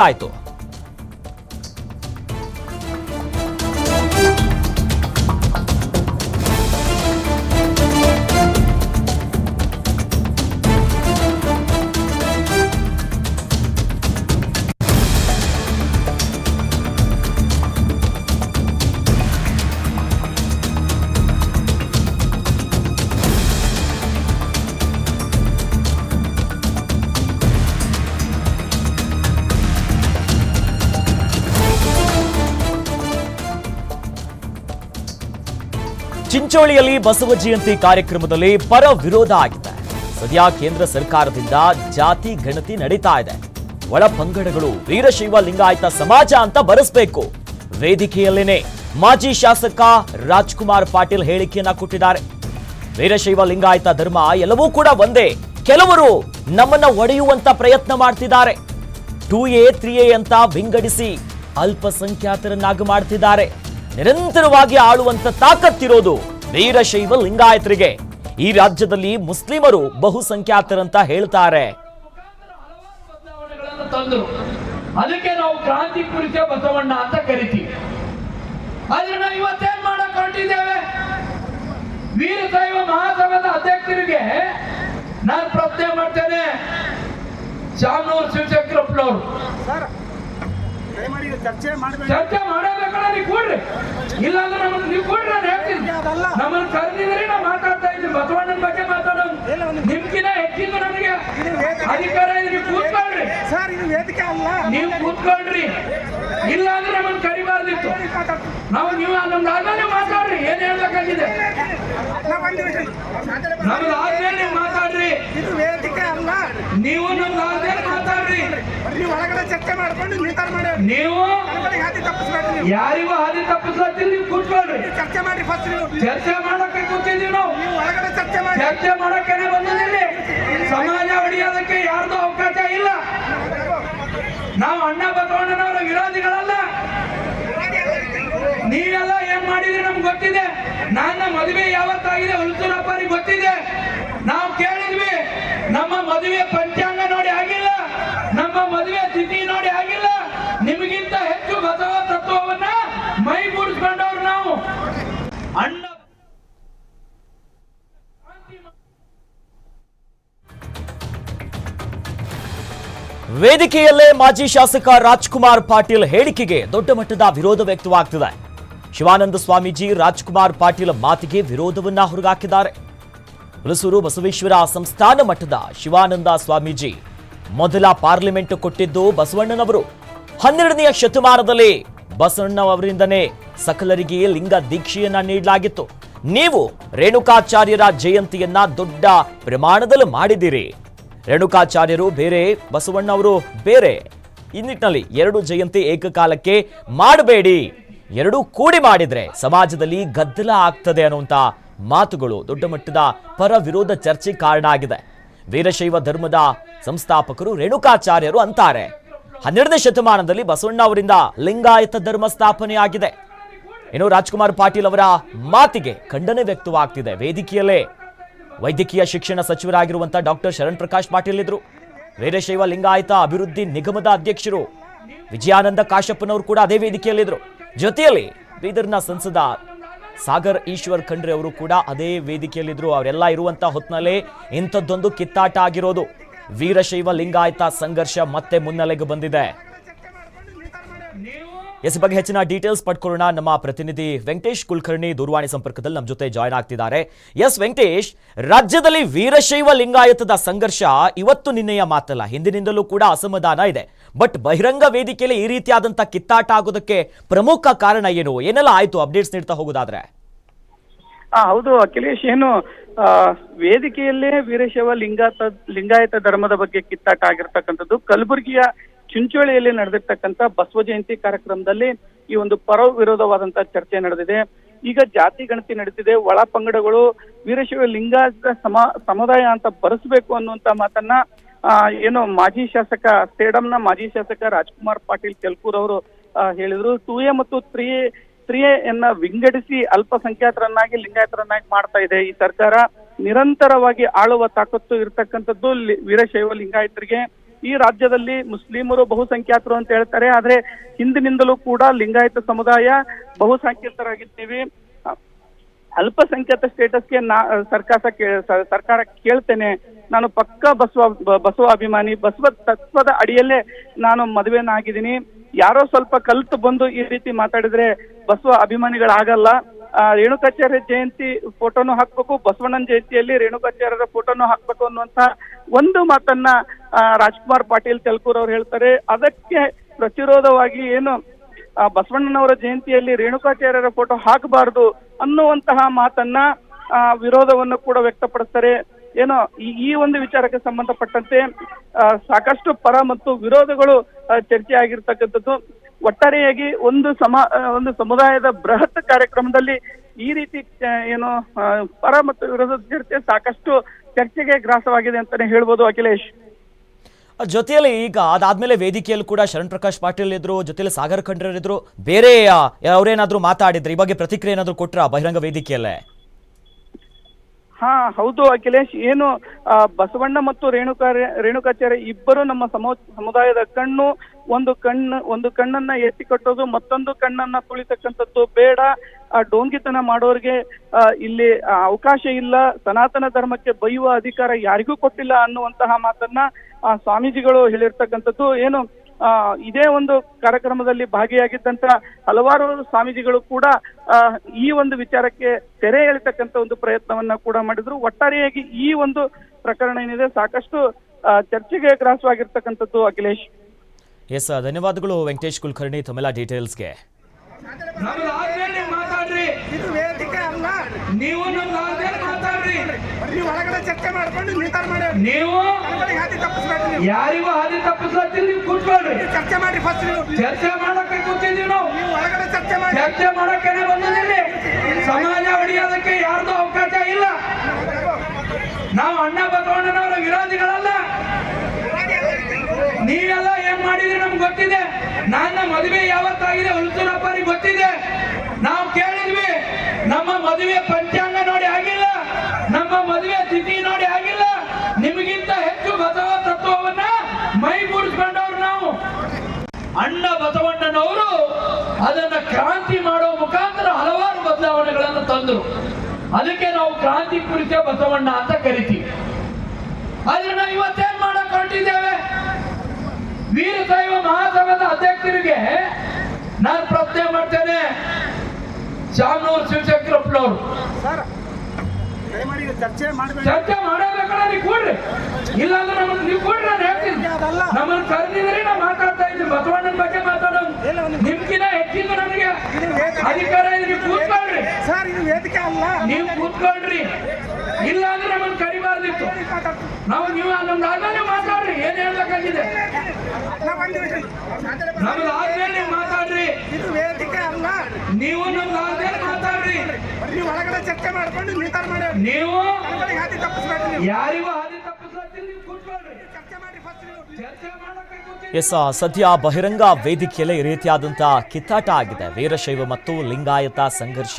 ಆಯ್ತು ಚಿಂಚೋಳಿಯಲ್ಲಿ ಬಸವ ಜಯಂತಿ ಕಾರ್ಯಕ್ರಮದಲ್ಲಿ ಪರ ವಿರೋಧ ಆಗಿದೆ. ಸದ್ಯ ಕೇಂದ್ರ ಸರ್ಕಾರದಿಂದ ಜಾತಿ ಗಣತಿ ನಡೀತಾ ಇದೆ. ಒಳ ಪಂಗಡಗಳು, ವೀರಶೈವ ಲಿಂಗಾಯತ ಸಮಾಜ ಅಂತ ಬರೆಸಬೇಕು. ವೇದಿಕೆಯಲ್ಲೇನೆ ಮಾಜಿ ಶಾಸಕ ರಾಜ್ಕುಮಾರ್ ಪಾಟೀಲ್ ಹೇಳಿಕೆಯನ್ನ ಕೊಟ್ಟಿದ್ದಾರೆ. ವೀರಶೈವ ಲಿಂಗಾಯತ ಧರ್ಮ ಎಲ್ಲವೂ ಕೂಡ ಒಂದೇ. ಕೆಲವರು ನಮ್ಮನ್ನ ಒಡೆಯುವಂತ ಪ್ರಯತ್ನ ಮಾಡ್ತಿದ್ದಾರೆ. ಟೂ ಎ, ತ್ರೀ ಎ ಅಂತ ವಿಂಗಡಿಸಿ ಅಲ್ಪಸಂಖ್ಯಾತರನ್ನಾಗಿ ಮಾಡ್ತಿದ್ದಾರೆ. ನಿರಂತರವಾಗಿ ಆಳುವಂತ ತಾಕತ್ತಿರೋದು ವೀರಶೈವ ಲಿಂಗಾಯತರಿಗೆ. ಈ ರಾಜ್ಯದಲ್ಲಿ ಮುಸ್ಲಿಮರು ಬಹುಸಂಖ್ಯಾತರಂತ ಹೇಳ್ತಾರೆ. ಅದಕ್ಕೆ ನಾವು ಕ್ರಾಂತಿ ಪುರುಷ ಬಸವಣ್ಣ ಅಂತ ಕರಿತೀವಿ. ಆದ್ರೆ ನಾವು ಇವತ್ತೇನ್ ಮಾಡಕ್ ಹೊರಟಿದ್ದೇವೆ? ವೀರಶೈವ ಮಹಾಸಭಾದ ಅಧ್ಯಕ್ಷರಿಗೆ ನಾನು ಪ್ರಶ್ನೆ ಮಾಡ್ತೇನೆ. ಶಾಮನೂರು ಶಿವಶಂಕರಪ್ಪನವರು. ಚರ್ಚೆ ಮಾಡಬೇಕಾದ್ರೆ ಮಾಡಬೇಕಲ್ಲ ನೀವು ಕೊಡ್ರಿ. ಇಲ್ಲಾಂದ್ರೆ ನಮ್ಮನ್ನ ನೀವು ಕೊಡ್ರಿ ನಾನು ಹೇಳ್ತೀನಿ. ನಮ್ಮನ್ನ ಕರೆದಿದ್ರಿ ನಾವು ಮಾತಾಡ್ತಾ ಇದ್ದೀನಿ ಬಸವಣ್ಣನ ಬಗ್ಗೆ ಮಾತಾಡೋದು ಇಲ್ಲ, ನಿಮ್ಗಿನ ಹೆಚ್ಚಿನ ನನಗೆ. ಅಧಿಕಾರ ಇದೆ ನೀವು ಕೂತ್ಕೊಳ್ರಿ. ಸರ್ ಇದು ವೇದಿಕೆ ಅಲ್ಲ. ನೀವು ಕೂತ್ಕೊಳ್ರಿ. ಇಲ್ಲ ಅಂದ್ರೆ ನಮ್ಮನ್ನ ಕರಿಬಾರ್ದಿತ್ತು. ನಾವು ನೀವು ನಮ್ದು ಆದ್ಮೇಲೆ ಮಾತಾಡ್ರಿ. ಏನ್ ಹೇಳ್ಬೇಕಾಗಿದೆ. ನಮ್ದು ಆದ್ಮೇಲೆ ನೀವು ಮಾತಾಡ್ರಿ. ಇದು ವೇದಿಕೆ ಅಲ್ಲ. ನೀವು ಆದ್ಮೇಲೆ ಮಾತಾಡ್ರಿ. ನೀವು ಹೊರಗಡೆ ಚರ್ಚೆ ಮಾಡ್ಕೊಂಡು ನಿರ್ಧಾರ ಮಾಡಿ ನೀವು ಹಾದಿ ತಪ್ಪಿಸ್ಬೇಡ್ರಿ ಯಾರಿಗೂ ಹಾದಿ ತಪ್ಪಿಸ್ಲತ್ತಿಲ್ಲ ನೀವು ಕೂತ್ಕೊಳ್ರಿ. ಚರ್ಚೆ ಮಾಡಿ ಫಸ್ಟ್ ನೀವು. ಚರ್ಚೆ ಮಾಡಕ್ಕೆ ಕೂತಿದ್ದೀವಿ ನಾವು. ನೀವು ಒಳಗಡೆ ಚರ್ಚೆ ಮಾಡಿ ಚರ್ಚೆ ಮಾಡಕ್ಕೆ ಬಂದಿದ್ದೀವಿ ಸಮಾಜ ಹೊಡೆಯೋದಕ್ಕೆ ಯಾರ್ದು ಅವಕಾಶ ಇಲ್ಲ. ನಾವು ಅಣ್ಣ ಬಸವಣ್ಣನವರ ವಿರೋಧಿಗಳಲ್ಲ. ನೀವೆಲ್ಲ ಏನ್ ಮಾಡಿದ್ರಿ ನಮ್ಗೆ ಗೊತ್ತಿದೆ. ನನ್ನ ಮದುವೆ ಯಾವತ್ತಾಗಿದೆ ಹುಲ್ಸೂರಪ್ಪರಿಗೆ ಗೊತ್ತಿದೆ. ನಾವು ಕೇಳಿದ್ವಿ, ನಮ್ಮ ಮದುವೆ ಪಂಚಾಂಗ ನೋಡಿ ಆಗಿಲ್ಲ, ನಮ್ಮ ಮದುವೆ ತಿಥಿ ನೋಡಿ ಆಗಿಲ್ಲ, ನಿಮಗಿಂತ ಹೆಚ್ಚು ಬಸವ ತತ್ವವನ್ನ ಮೈ ಮೂಡಿಸ್ಕೊಂಡವ್ರು ನಾವು. ಅಣ್ಣ ವೇದಿಕೆಯಲ್ಲೇ ಮಾಜಿ ಶಾಸಕ ರಾಜ್ಕುಮಾರ್ ಪಾಟೀಲ್ ಹೇಳಿಕೆಗೆ ದೊಡ್ಡ ಮಟ್ಟದ ವಿರೋಧ ವ್ಯಕ್ತವಾಗ್ತಿದೆ. ಶಿವಾನಂದ ಸ್ವಾಮೀಜಿ ರಾಜ್ಕುಮಾರ್ ಪಾಟೀಲ್ ಮಾತಿಗೆ ವಿರೋಧವನ್ನ ಹೊರಗಾಕಿದ್ದಾರೆ. ಹುಲಸೂರು ಬಸವೇಶ್ವರ ಸಂಸ್ಥಾನ ಮಠದ ಶಿವಾನಂದ ಸ್ವಾಮೀಜಿ ಮೊದಲ ಪಾರ್ಲಿಮೆಂಟ್ ಕೊಟ್ಟಿದ್ದು ಬಸವಣ್ಣನವರು. ಹನ್ನೆರಡನೆಯ ಶತಮಾನದಲ್ಲಿ ಬಸವಣ್ಣವರಿಂದನೇ ಸಕಲರಿಗೆ ಲಿಂಗ ದೀಕ್ಷೆಯನ್ನ ನೀಡಲಾಗಿತ್ತು. ನೀವು ರೇಣುಕಾಚಾರ್ಯರ ಜಯಂತಿಯನ್ನ ದೊಡ್ಡ ಪ್ರಮಾಣದಲ್ಲಿ ಮಾಡಿದಿರಿ ರೇಣುಕಾಚಾರ್ಯರು ಬೇರೆ ಬಸವಣ್ಣವರು ಬೇರೆ. ಈ ನಿಟ್ಟಿನಲ್ಲಿ ಎರಡು ಜಯಂತಿ ಏಕಕಾಲಕ್ಕೆ ಮಾಡಬೇಡಿ. ಎರಡೂ ಕೂಡಿ ಮಾಡಿದ್ರೆ ಸಮಾಜದಲ್ಲಿ ಗದ್ದಲ ಆಗ್ತದೆ ಅನ್ನುವಂತ ಮಾತುಗಳು ದೊಡ್ಡ ಮಟ್ಟದ ಪರ ವಿರೋಧ ಚರ್ಚೆ ಕಾರಣ ಆಗಿದೆ. ವೀರಶೈವ ಧರ್ಮದ ಸಂಸ್ಥಾಪಕರು ರೇಣುಕಾಚಾರ್ಯರು ಅಂತಾರೆ. ಹನ್ನೆರಡನೇ ಶತಮಾನದಲ್ಲಿ ಬಸವಣ್ಣ ಅವರಿಂದ ಲಿಂಗಾಯತ ಧರ್ಮ ಸ್ಥಾಪನೆಯಾಗಿದೆ. ಇನ್ನು ರಾಜ್ಕುಮಾರ್ ಪಾಟೀಲ್ ಅವರ ಮಾತಿಗೆ ಖಂಡನೆ ವ್ಯಕ್ತವಾಗ್ತಿದೆ. ವೇದಿಕೆಯಲ್ಲೇ ವೈದ್ಯಕೀಯ ಶಿಕ್ಷಣ ಸಚಿವರಾಗಿರುವಂತ ಡಾಕ್ಟರ್ ಶರಣ್ ಪ್ರಕಾಶ್ ಪಾಟೀಲ್ ಇದ್ರು. ವೀರಶೈವ ಲಿಂಗಾಯತ ಅಭಿವೃದ್ಧಿ ನಿಗಮದ ಅಧ್ಯಕ್ಷರು ವಿಜಯಾನಂದ ಕಾಶಪ್ಪನವರು ಕೂಡ ಅದೇ ವೇದಿಕೆಯಲ್ಲಿದ್ದರು ಜೊತೆಯಲ್ಲಿ ಬೀದರ್ನ ಸಂಸದ ಸಾಗರ್ ಈಶ್ವರ್ ಖಂಡ್ರೆ ಅವರು ಕೂಡ ಅದೇ ವೇದಿಕೆಯಲ್ಲಿದ್ದರು ಅವರೆಲ್ಲ ಇರುವಂಥ ಹೊತ್ತಿನಲ್ಲೇ ಇಂಥದ್ದೊಂದು ಕಿತ್ತಾಟ ಆಗಿರೋದು. ವೀರಶೈವ ಲಿಂಗಾಯತ ಸಂಘರ್ಷ ಮತ್ತೆ ಮುನ್ನೆಲೆಗೆ ಬಂದಿದೆ. ಎಸ್ ಬಗ್ಗೆ ಹೆಚ್ಚಿನ ಡೀಟೇಲ್ಸ್ ಪಡ್ಕೊಳ್ಳೋಣ. ನಮ್ಮ ಪ್ರತಿನಿಧಿ ವೆಂಕಟೇಶ್ ಕುಲಕರ್ಣಿ ದೂರವಾಣಿ ಸಂಪರ್ಕದಲ್ಲಿ ನಮ್ಮ ಜೊತೆ ಜಾಯ್ನ್ ಆಗ್ತಿದ್ದಾರೆ. ಎಸ್, ವೆಂಕಟೇಶ್, ರಾಜ್ಯದಲ್ಲಿ ವೀರಶೈವ ಲಿಂಗಾಯತದ ಸಂಘರ್ಷ ಇವತ್ತು ನಿನ್ನೆಯ ಮಾತಲ್ಲ. ಹಿಂದಿನಿಂದಲೂ ಕೂಡ ಅಸಮಾಧಾನ ಇದೆ. ಬಟ್ ಬಹಿರಂಗ ವೇದಿಕೆಯಲ್ಲಿ ಈ ರೀತಿಯಾದಂತಹ ಕಿತ್ತಾಟ ಆಗೋದಕ್ಕೆ ಪ್ರಮುಖ ಕಾರಣ ಏನು? ಏನೆಲ್ಲ ಆಯ್ತು? ಅಪ್ಡೇಟ್ಸ್ ನೀಡ್ತಾ ಹೋಗೋದಾದ್ರೆ. ಹೌದು, ಅಖಿಲೇಶ್, ಏನು ವೇದಿಕೆಯಲ್ಲೇ ವೀರಶೈವ ಲಿಂಗಾಯತ ಲಿಂಗಾಯತ ಧರ್ಮದ ಬಗ್ಗೆ ಕಿತ್ತಾಟ ಆಗಿರ್ತಕ್ಕಂಥದ್ದು. ಕಲಬುರಗಿಯ ಚಿಂಚೋಳಿಯಲ್ಲಿ ನಡೆದಿರ್ತಕ್ಕಂಥ ಬಸವ ಜಯಂತಿ ಕಾರ್ಯಕ್ರಮದಲ್ಲಿ ಈ ಒಂದು ಪರ ವಿರೋಧವಾದಂತಹ ಚರ್ಚೆ ನಡೆದಿದೆ. ಈಗ ಜಾತಿ ಗಣತಿ ನಡೀತಿದೆ, ಒಳ ಪಂಗಡಗಳು, ವೀರಶೈವ ಲಿಂಗಾಯತ ಸಮ, ಸಮುದಾಯ ಅಂತ ಬರೆಸಬೇಕು ಅನ್ನುವಂತ ಮಾತನ್ನ ಏನು ಮಾಜಿ ಶಾಸಕ ಸೇಡಂನ ಮಾಜಿ ಶಾಸಕ ರಾಜ್ಕುಮಾರ್ ಪಾಟೀಲ್ ಕೆಲ್ಕೂರ್ ಅವರು ಹೇಳಿದ್ರು. ಟೂ ಎ ಮತ್ತು ತ್ರೀ ಸ್ತ್ರೀಯನ್ನ ವಿಂಗಡಿಸಿ ಅಲ್ಪಸಂಖ್ಯಾತರನ್ನಾಗಿ, ಲಿಂಗಾಯತರನ್ನಾಗಿ ಮಾಡ್ತಾ ಇದೆ. ಈ ಸರ್ಕಾರ ನಿರಂತರವಾಗಿ ಆಳುವ ತಾಕತ್ತು ಇರತಕ್ಕಂಥದ್ದು ವೀರಶೈವ ಲಿಂಗಾಯತರಿಗೆ. ಈ ರಾಜ್ಯದಲ್ಲಿ ಮುಸ್ಲಿಮರು ಬಹುಸಂಖ್ಯಾತರು ಅಂತ ಹೇಳ್ತಾರೆ. ಆದ್ರೆ ಹಿಂದಿನಿಂದಲೂ ಕೂಡ ಲಿಂಗಾಯತ ಸಮುದಾಯ ಬಹುಸಂಖ್ಯಾತರಾಗಿದ್ದೀವಿ. ಅಲ್ಪಸಂಖ್ಯಾತ ಸ್ಟೇಟಸ್ಗೆ ನಾ, ಸರ್ಕಾರ ಸರ್ಕಾರ ಕೇಳ್ತೇನೆ. ನಾನು ಪಕ್ಕ ಬಸವ ಬಸವ ಅಭಿಮಾನಿ, ಬಸವ ತತ್ವದ ಅಡಿಯಲ್ಲೇ ನಾನು ಮದುವೆನಾಗಿದ್ದೀನಿ ಯಾರೋ ಸ್ವಲ್ಪ ಕಲ್ತು ಬಂದು ಈ ರೀತಿ ಮಾತಾಡಿದ್ರೆ ಬಸವ ಅಭಿಮಾನಿಗಳಾಗಲ್ಲ. ರೇಣುಕಾಚಾರ್ಯ ಜಯಂತಿ ಫೋಟೋನು ಹಾಕ್ಬೇಕು, ಬಸವಣ್ಣನ ಜಯಂತಿಯಲ್ಲಿ ರೇಣುಕಾಚಾರ್ಯರ ಫೋಟೋನು ಹಾಕ್ಬೇಕು ಅನ್ನುವಂತ ಒಂದು ಮಾತನ್ನ ರಾಜ್ಕುಮಾರ್ ಪಾಟೀಲ್ ತೆಲ್ಕೂರ್ ಅವ್ರು ಹೇಳ್ತಾರೆ, ಅದಕ್ಕೆ ಪ್ರತಿರೋಧವಾಗಿ ಏನು ಬಸವಣ್ಣನವರ ಜಯಂತಿಯಲ್ಲಿ ರೇಣುಕಾಚಾರ್ಯರ ಫೋಟೋ ಹಾಕಬಾರದು ಅನ್ನುವಂತಹ ಮಾತನ್ನ ವಿರೋಧವನ್ನು ಕೂಡ ವ್ಯಕ್ತಪಡಿಸ್ತಾರೆ. ಏನೋ, ಈ ಒಂದು ವಿಚಾರಕ್ಕೆ ಸಂಬಂಧಪಟ್ಟಂತೆ ಸಾಕಷ್ಟು ಪರ ಮತ್ತು ವಿರೋಧಗಳು ಚರ್ಚೆ ಆಗಿರ್ತಕ್ಕಂಥದ್ದು ಒಟ್ಟಾರೆಯಾಗಿ ಒಂದು ಸಮ ಒಂದು ಸಮುದಾಯದ ಬೃಹತ್ ಕಾರ್ಯಕ್ರಮದಲ್ಲಿ ಈ ರೀತಿ ಏನು ಪರ ಮತ್ತು ವಿರೋಧದ ಚರ್ಚೆ ಸಾಕಷ್ಟು ಚರ್ಚೆಗೆ ಗ್ರಾಸವಾಗಿದೆ ಅಂತಾನೆ ಹೇಳ್ಬೋದು ಅಖಿಲೇಶ್. ಜೊತೆಯಲ್ಲಿ ಈಗ ಅದಾದ್ಮೇಲೆ ವೇದಿಕೆಯಲ್ಲಿ ಕೂಡ ಶರಣ್ ಪ್ರಕಾಶ್ ಪಾಟೀಲ್ ಇದ್ರು ಜೊತೆಯಲ್ಲಿ ಸಾಗರ್ ಖಂಡ್ರ ಇದ್ರು. ಬೇರೆ ಅವರೇನಾದರೂ ಮಾತಾಡಿದ್ರು ಮಾತಾಡಿದ್ರೆ, ಈ ಬಗ್ಗೆ ಪ್ರತಿಕ್ರಿಯೆ ಏನಾದ್ರು ಕೊಟ್ರ ಬಹಿರಂಗ ವೇದಿಕೆಯಲ್ಲೇ? ಹಾ ಹೌದು ಅಖಿಲೇಶ್. ಏನು ಬಸವಣ್ಣ ಮತ್ತು ರೇಣುಕಾ ರೇಣುಕಾಚಾರ್ಯ ಇಬ್ಬರು ನಮ್ಮ ಸಮು ಸಮುದಾಯದ ಕಣ್ಣು ಒಂದು ಕಣ್ಣು ಒಂದು ಕಣ್ಣನ್ನ ಎತ್ತಿ ಕಟ್ಟೋದು ಮತ್ತೊಂದು ಕಣ್ಣನ್ನ ತುಳಿತಕ್ಕಂಥದ್ದು ಬೇಡ. ಆ ಡೋಂಗಿತನ ಮಾಡೋರಿಗೆ ಇಲ್ಲಿ ಅವಕಾಶ ಇಲ್ಲ. ಸನಾತನ ಧರ್ಮಕ್ಕೆ ಬೈಯುವ ಅಧಿಕಾರ ಯಾರಿಗೂ ಕೊಟ್ಟಿಲ್ಲ ಅನ್ನುವಂತಹ ಮಾತನ್ನ ಆ, ಸ್ವಾಮೀಜಿಗಳು ಹೇಳಿರ್ತಕ್ಕಂಥದ್ದು. ಏನು ಇದೇ ಒಂದು ಕಾರ್ಯಕ್ರಮದಲ್ಲಿ ಭಾಗಿಯಾಗಿದ್ದಂತ ಹಲವಾರು ಸ್ವಾಮೀಜಿಗಳು ಕೂಡ ಆ, ಈ ಒಂದು ವಿಚಾರಕ್ಕೆ ತೆರೆ ಎಳಿತಕ್ಕಂತ ಒಂದು ಪ್ರಯತ್ನವನ್ನ ಕೂಡ ಮಾಡಿದ್ರು. ಒಟ್ಟಾರೆಯಾಗಿ ಈ ಒಂದು ಪ್ರಕರಣ ಏನಿದೆ ಸಾಕಷ್ಟು ಆ, ಚರ್ಚೆಗೆ ಗ್ರಾಸವಾಗಿರ್ತಕ್ಕಂಥದ್ದು ಅಖಿಲೇಶ್. ಎಸ್ ಧನ್ಯವಾದಗಳು ವೆಂಕಟೇಶ್ ಕುಲಕರ್ಣಿ ತಮ್ಮೆಲ್ಲ ಡೀಟೇಲ್ಸ್ಗೆ. ಮಾತಾಡ್ರಿ ಇದು ವೇದಿಕೆ ಅಲ್ಲ. ನೀವು ನಮ್ಮ ಮಾತಾಡ್ರಿ. ನೀವು ಒಳಗಡೆ ಚರ್ಚೆ ಮಾಡ್ಕೊಂಡು ನಿರ್ಧಾರ ಮಾಡಿ. ನೀವು ಹಾದಿ ತಪ್ಪಿಸ್ಬೇಡ್ರಿ ನೀವು. ಯಾರಿಗೂ ಹಾದಿ ತಪ್ಪಿಸ್ಲತ್ತೀರಿ ನೀವು ಕೂತ್ಕೊಳ್ರಿ. ಚರ್ಚೆ ಮಾಡಿ ಫಸ್ಟ್ ನೀವು. ಚರ್ಚೆ ಮಾಡಕ್ಕೆ ಕೂತಿದ್ದೀವಿ ನಾವು. ನೀವು ಒಳಗಡೆ ಚರ್ಚೆ ಮಾಡಿ. ಚರ್ಚೆ ಮಾಡಕ್ಕೇನೆ ಬಂದಿದ್ದೀರಿ. ಸಮಾಜ ಹೊಡೆಯೋದಕ್ಕೆ ಯಾರ್ದು ಅವಕಾಶ ಇಲ್ಲ. ನಾವು ಅಣ್ಣ ಬಸವಣ್ಣನವರ ವಿರೋಧಿಗಳಲ್ಲ. ನೀವೆಲ್ಲ ಏನ್ ಮಾಡಿದ್ರಿ ನಮ್ಗೆ ಗೊತ್ತಿದೆ. ನನ್ನ ಮದುವೆ ಯಾವತ್ತಾಗಿದೆ ಹುಲ್ಸೂರಪ್ಪರಿಗೆ ಗೊತ್ತಿದೆ ನಾವು ಕೇಳಿದ್ವಿ ನಮ್ಮ ಮದುವೆ ಪಂಚಾಂಗ ನೋಡಿ ಆಗಿಲ್ಲ ನಮ್ಮ ಮದುವೆ ತಿಥಿ ನೋಡಿ ಆಗಿಲ್ಲ ನಿಮಗಿಂತ ಹೆಚ್ಚು ಬಸವ ತತ್ವವನ್ನ ಮೈಗೂಡಿಸ್ಕೊಂಡವ್ರು ನಾವು ಅಣ್ಣ ಬಸವಣ್ಣನವರು ಅದನ್ನ ಕ್ರಾಂತಿ ಮಾಡೋ ಮುಖಾಂತರ ಹಲವಾರು ಬದಲಾವಣೆಗಳನ್ನು ತಂದರು. ಅದಕ್ಕೆ ನಾವು ಕ್ರಾಂತಿ ಪುರುಷ ಬಸವಣ್ಣ ಅಂತ ಕರಿತೀವಿ. ಆದ್ರೆ ನಾವು ಇವತ್ತೇನ್ ಮಾಡಕ್ ಹೊರಟಿದ್ದೇವೆ? ವೀರಶೈವ ಮಹಾಸಭಾದ ಅಧ್ಯಕ್ಷರಿಗೆ ನಾನು ಪ್ರಶ್ನೆ ಮಾಡ್ತೇನೆ. ಶಾಮನೂರು ಶಿವಶಂಕರಪ್ಪನವರು. ಚರ್ಚೆ ಮಾಡಬೇಕಲ್ಲ ನೀವು ಕೂಡ್ರಿ. ಇಲ್ಲಾಂದ್ರೆ ನಮ್ಮನ್ನು ನೀವು ಕೂಡ್ರಿ ನಾನು ಹೇಳ್ತೀನಿ. ನಮ್ಮನ್ನು ಕರೆದಿದ್ರೆ ನಾವು ಮಾತಾಡ್ತಾ ಇದ್ವಿ ಬಸವಣ್ಣನ ಬಗ್ಗೆ ಮಾತಾಡೋದು. ನಿಮ್ಗಿನ ಹೆಚ್ಚಿನ ನನಗೆ ಅಧಿಕಾರ ಇದೆ ನೀವು ಕೂತ್ಕೊಳ್ರಿ. ಸರ್ ಇದು ವೇದಿಕೆ ಅಲ್ಲ? ನೀವು ಕೂತ್ಕೊಳ್ರಿ. ಇಲ್ಲಾಂದ್ರೆ ನಮ್ಮನ್ನು ಕರಿಬಾರ್ದಿತ್ತು. ನಾವು ನೀವು ನಮ್ದು ಮಾತಾಡ್ರಿ ಏನ್ ಹೇಳ್ಬೇಕಾಗಿದೆ. ನಮ್ದು ಆದ್ಮೇಲೆ ನೀವು ಮಾತಾಡ್ರಿ. ಇದು ವೇದಿಕೆ ಅಲ್ಲ ನೀವು ನಮ್ದು ಆದ್ಮೇಲೆ ಮಾತಾಡ್ರಿ. ನೀವು ಒಳಗಡೆ ಚರ್ಚೆ ಮಾಡ್ಕೊಂಡು ನಿರ್ಧಾರ ಮಾಡಿ ನೀವು ಹಾದಿ ತಪ್ಪಿಸ್ಬೇಡ್ರಿ ಯಾರಿಗೂ ಹಾದಿ. ಎಸ್ ಸದ್ಯ ಬಹಿರಂಗ ವೇದಿಕೆಯಲ್ಲಿ ಈ ರೀತಿಯಾದಂಥ ಕಿತ್ತಾಟ ಆಗಿದೆ. ವೀರಶೈವ ಮತ್ತು ಲಿಂಗಾಯತ ಸಂಘರ್ಷ.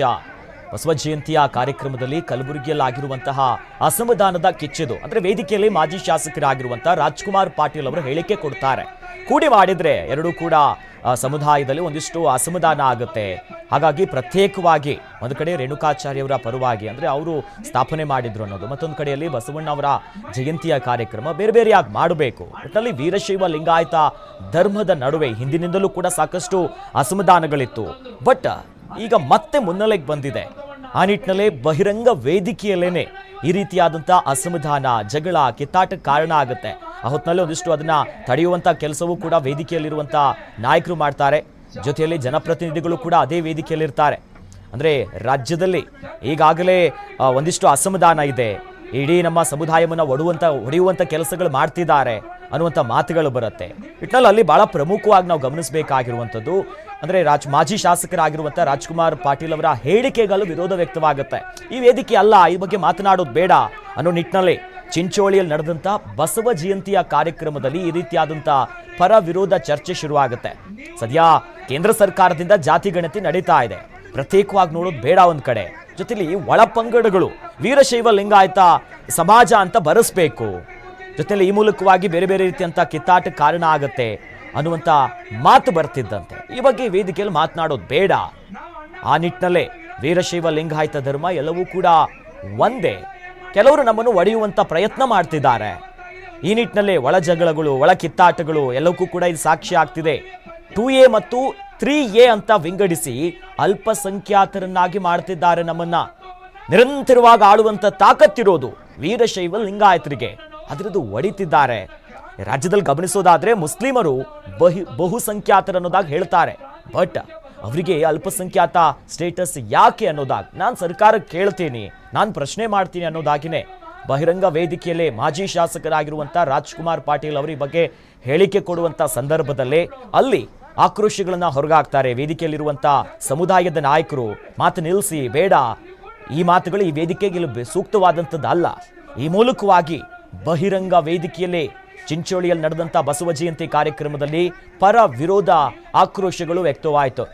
ಬಸವ ಜಯಂತಿಯ ಕಾರ್ಯಕ್ರಮದಲ್ಲಿ ಕಲಬುರಗಿಯಲ್ಲಿ ಆಗಿರುವಂತಹ ಅಸಮಾಧಾನದ ಕಿಚ್ಚಿದು, ಅಂದ್ರೆ ವೇದಿಕೆಯಲ್ಲಿ ಮಾಜಿ ಶಾಸಕರಾಗಿರುವಂತಹ ರಾಜ್ಕುಮಾರ್ ಪಾಟೀಲ್ ಅವರು ಹೇಳಿಕೆ ಕೊಡ್ತಾರೆ. ಕೂಡಿ ಮಾಡಿದ್ರೆ ಎರಡೂ ಕೂಡ ಸಮುದಾಯದಲ್ಲಿ ಒಂದಿಷ್ಟು ಅಸಮಾಧಾನ ಆಗುತ್ತೆ. ಹಾಗಾಗಿ ಪ್ರತ್ಯೇಕವಾಗಿ ಒಂದು ಕಡೆ ರೇಣುಕಾಚಾರ್ಯವರ ಪರವಾಗಿ, ಅಂದ್ರೆ ಅವರು ಸ್ಥಾಪನೆ ಮಾಡಿದ್ರು ಅನ್ನೋದು, ಮತ್ತೊಂದು ಕಡೆಯಲ್ಲಿ ಬಸವಣ್ಣ ಅವರ ಜಯಂತಿಯ ಕಾರ್ಯಕ್ರಮ ಬೇರೆ ಬೇರೆಯಾಗಿ ಮಾಡಬೇಕು? ಒಟ್ಟಲ್ಲಿ ವೀರಶೈವ ಲಿಂಗಾಯತ ಧರ್ಮದ ನಡುವೆ ಹಿಂದಿನಿಂದಲೂ ಕೂಡ ಸಾಕಷ್ಟು ಅಸಮಾಧಾನಗಳಿತ್ತು. ಬಟ್ ಈಗ ಮತ್ತೆ ಮುನ್ನೆಲೆಗೆ ಬಂದಿದೆ. ಆ ನಿಟ್ಟಿನಲ್ಲಿ ಬಹಿರಂಗ ವೇದಿಕೆಯಲ್ಲೇನೆ ಈ ರೀತಿಯಾದಂಥ ಅಸಮಾಧಾನ, ಜಗಳ ಕಿತ್ತಾಟಕ್ಕೆ ಕಾರಣ ಆಗುತ್ತೆ. ಆ ಹೊತ್ತಿನಲ್ಲಿ ಒಂದಿಷ್ಟು ಅದನ್ನ ತಡೆಯುವಂಥ ಕೆಲಸವೂ ಕೂಡ ವೇದಿಕೆಯಲ್ಲಿರುವಂಥ ನಾಯಕರು ಮಾಡ್ತಾರೆ. ಜೊತೆಯಲ್ಲಿ ಜನಪ್ರತಿನಿಧಿಗಳು ಕೂಡ ಅದೇ ವೇದಿಕೆಯಲ್ಲಿರ್ತಾರೆ. ಅಂದರೆ ರಾಜ್ಯದಲ್ಲಿ ಈಗಾಗಲೇ ಒಂದಿಷ್ಟು ಅಸಮಾಧಾನ ಇದೆ. ಇಡೀ ನಮ್ಮ ಸಮುದಾಯವನ್ನು ಒಡುವಂಥ, ಹೊಡೆಯುವಂಥ ಕೆಲಸಗಳು ಮಾಡ್ತಿದ್ದಾರೆ ಅನ್ನುವಂಥ ಮಾತುಗಳು ಬರುತ್ತೆ. ಇಟ್ನಲ್ಲಿ ಅಲ್ಲಿ ಬಹಳ ಪ್ರಮುಖವಾಗಿ ನಾವು ಗಮನಿಸಬೇಕಾಗಿರುವಂಥದ್ದು ಅಂದರೆ ರಾಜ್ ಮಾಜಿ ಶಾಸಕರಾಗಿರುವಂಥ ರಾಜ್ಕುಮಾರ್ ಪಾಟೀಲ್ ಅವರ ಹೇಳಿಕೆಗಳು ವಿರೋಧ ವ್ಯಕ್ತವಾಗುತ್ತೆ. ಈ ವೇದಿಕೆ ಅಲ್ಲ, ಈ ಬಗ್ಗೆ ಮಾತನಾಡೋದು ಬೇಡ ಅನ್ನೋ ನಿಟ್ಟಿನಲ್ಲಿ ಚಿಂಚೋಳಿಯಲ್ಲಿ ನಡೆದಂಥ ಬಸವ ಜಯಂತಿಯ ಕಾರ್ಯಕ್ರಮದಲ್ಲಿ ಈ ರೀತಿಯಾದಂಥ ಪರ ವಿರೋಧ ಚರ್ಚೆ ಶುರುವಾಗುತ್ತೆ. ಸದ್ಯ ಕೇಂದ್ರ ಸರ್ಕಾರದಿಂದ ಜಾತಿ ಗಣತಿ ನಡೀತಾ ಇದೆ. ಪ್ರತ್ಯೇಕವಾಗಿ ನೋಡೋದು ಬೇಡ ಒಂದ್ ಕಡೆ. ಜೊತೆಲಿ ಒಳಪಂಗಡಗಳು, ವೀರಶೈವ ಲಿಂಗಾಯತ ಸಮಾಜ ಅಂತ ಬರೆಸ್ಬೇಕು. ಜೊತೆಲಿ ಈ ಮೂಲಕವಾಗಿ ಬೇರೆ ಬೇರೆ ರೀತಿಯಂತ ಕಿತ್ತಾಟ ಕಾರಣ ಆಗತ್ತೆ. ಅನ್ನುವಂತ ಮಾತು ಬರ್ತಿದ್ದಂತೆ ಈ ಬಗ್ಗೆ ವೇದಿಕೆಯಲ್ಲಿ ಮಾತನಾಡೋದು ಬೇಡ. ಆ ನಿಟ್ಟಿನಲ್ಲೇ ವೀರಶೈವ ಲಿಂಗಾಯತ ಧರ್ಮ ಎಲ್ಲವೂ ಕೂಡ ಒಂದೇ. ಕೆಲವರು ನಮ್ಮನ್ನು ಒಡೆಯುವಂಥ ಪ್ರಯತ್ನ ಮಾಡ್ತಿದ್ದಾರೆ. ಈ ನಿಟ್ಟಿನಲ್ಲಿ ಒಳ ಜಗಳಗಳು, ಒಳ ಕಿತ್ತಾಟಗಳು ಎಲ್ಲಕ್ಕೂ ಕೂಡ ಇದು ಸಾಕ್ಷಿ ಆಗ್ತಿದೆ. ಟೂ ಎ ಮತ್ತು ತ್ರೀ ಎ ಅಂತ ವಿಂಗಡಿಸಿ ಅಲ್ಪಸಂಖ್ಯಾತರನ್ನಾಗಿ ಮಾಡ್ತಿದ್ದಾರೆ ನಮ್ಮನ್ನ. ನಿರಂತರವಾಗಿ ಆಳುವಂತ ತಾಕತ್ತಿರೋದು ವೀರಶೈವ ಲಿಂಗಾಯತರಿಗೆ. ಅದರದ್ದು ಒಡಿತಿದ್ದಾರೆ. ರಾಜ್ಯದಲ್ಲಿ ಗಮನಿಸೋದಾದ್ರೆ ಮುಸ್ಲಿಮರು ಬಹಿ, ಬಹುಸಂಖ್ಯಾತರು ಅನ್ನೋದಾಗಿ ಹೇಳ್ತಾರೆ. ಬಟ್ ಅವರಿಗೆ ಅಲ್ಪಸಂಖ್ಯಾತ ಸ್ಟೇಟಸ್ ಯಾಕೆ ಅನ್ನೋದಾಗ್ ನಾನು ಸರ್ಕಾರಕ್ಕೆ ಕೇಳ್ತೀನಿ, ನಾನು ಪ್ರಶ್ನೆ ಮಾಡ್ತೀನಿ ಅನ್ನೋದಾಗಿನೇ. ಬಹಿರಂಗ ವೇದಿಕೆಯಲ್ಲಿ ಮಾಜಿ ಶಾಸಕರಾಗಿರುವಂತ ರಾಜ್ಕುಮಾರ್ ಪಾಟೀಲ್ ಅವರ ಬಗ್ಗೆ ಹೇಳಿಕೆ ಕೊಡುವಂತ ಸಂದರ್ಭದಲ್ಲೇ ಅಲ್ಲಿ ಆಕ್ರೋಶಗಳನ್ನ ಹೊರಗಾಕ್ತಾರೆ ವೇದಿಕೆಯಲ್ಲಿರುವಂತ ಸಮುದಾಯದ ನಾಯಕರು. ಮಾತು ನಿಲ್ಲಿಸಿ ಬೇಡ. ಈ ಮಾತುಗಳು ಈ ವೇದಿಕೆಗೆ ಸೂಕ್ತವಾದಂಥದ್ದಲ್ಲ ಈ ಮೂಲಕವಾಗಿ ಬಹಿರಂಗ ವೇದಿಕೆಯಲ್ಲೇ ಚಿಂಚೋಳಿಯಲ್ಲಿ ನಡೆದಂತ ಬಸವ ಜಯಂತಿ ಕಾರ್ಯಕ್ರಮದಲ್ಲಿ ಪರ ವಿರೋಧ ಆಕ್ರೋಶಗಳು ವ್ಯಕ್ತವಾಯಿತು.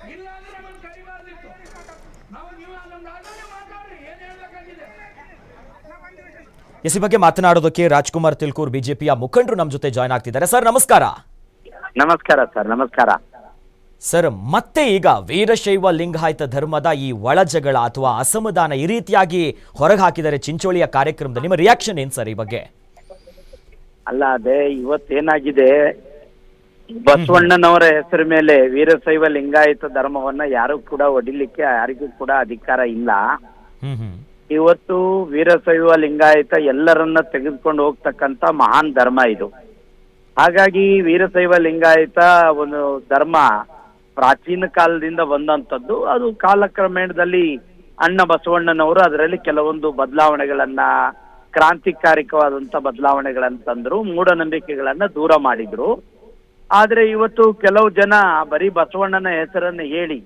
ಎಸ್ ಈ ಬಗ್ಗೆ ಮಾತನಾಡೋದಕ್ಕೆ ರಾಜ್ಕುಮಾರ್ ತಿಲ್ಕೂರ್ ಬಿಜೆಪಿಯ ಮುಖಂಡರು ನಮ್ಮ ಜೊತೆ ಜಾಯ್ನ್ ಆಗ್ತಿದ್ದಾರೆ. ಸರ್ ನಮಸ್ಕಾರ. ನಮಸ್ಕಾರ ಸರ್ ನಮಸ್ಕಾರ. ಸರ್ ಮತ್ತೆ ಈಗ ವೀರಶೈವ ಲಿಂಗಾಯತ ಧರ್ಮದ ಈ ಒಳಜಗಳ ಅಥವಾ ಅಸಮಾಧಾನ ಈ ರೀತಿಯಾಗಿ ಹೊರಗೆ ಹಾಕಿದರೆ ಚಿಂಚೋಳಿಯ ಕಾರ್ಯಕ್ರಮದಲ್ಲಿ. ನಿಮ್ಮ ರಿಯಾಕ್ಷನ್ ಏನ್ ಸರ್ ಈ ಬಗ್ಗೆ? ಅಲ್ಲ ಅದೇ ಇವತ್ತೇನಾಗಿದೆ ಬಸವಣ್ಣನವರ ಹೆಸರ ಮೇಲೆ ವೀರಶೈವ ಲಿಂಗಾಯತ ಧರ್ಮವನ್ನ ಯಾರು ಕೂಡ ಒಡಿಲಿಕ್ಕೆ ಯಾರಿಗೂ ಕೂಡ ಅಧಿಕಾರ ಇಲ್ಲ. ಇವತ್ತು ವೀರಶೈವ ಲಿಂಗಾಯತ ಎಲ್ಲರನ್ನ ತೆಗೆದುಕೊಂಡು ಹೋಗ್ತಕ್ಕಂತ ಮಹಾನ್ ಧರ್ಮ ಇದು. ಹಾಗಾಗಿ ವೀರಶೈವ ಲಿಂಗಾಯತ ಒಂದು ಧರ್ಮ ಪ್ರಾಚೀನ ಕಾಲದಿಂದ ಬಂದಂತದ್ದು ಅದು ಕಾಲಕ್ರಮೇಣದಲ್ಲಿ ಅಣ್ಣ ಬಸವಣ್ಣನವರು ಅದರಲ್ಲಿ ಕೆಲವೊಂದು ಬದಲಾವಣೆಗಳನ್ನ ಕ್ರಾಂತಿಕಾರಿಕವಾದಂತ ಬದಲಾವಣೆಗಳನ್ನು ತಂದ್ರು, ಮೂಢನಂಬಿಕೆಗಳನ್ನ ದೂರ ಮಾಡಿದ್ರು. ಆದ್ರೆ ಇವತ್ತು ಕೆಲವು ಜನ ಬರೀ ಬಸವಣ್ಣನ ಹೆಸರನ್ನ ಹೇಳಿ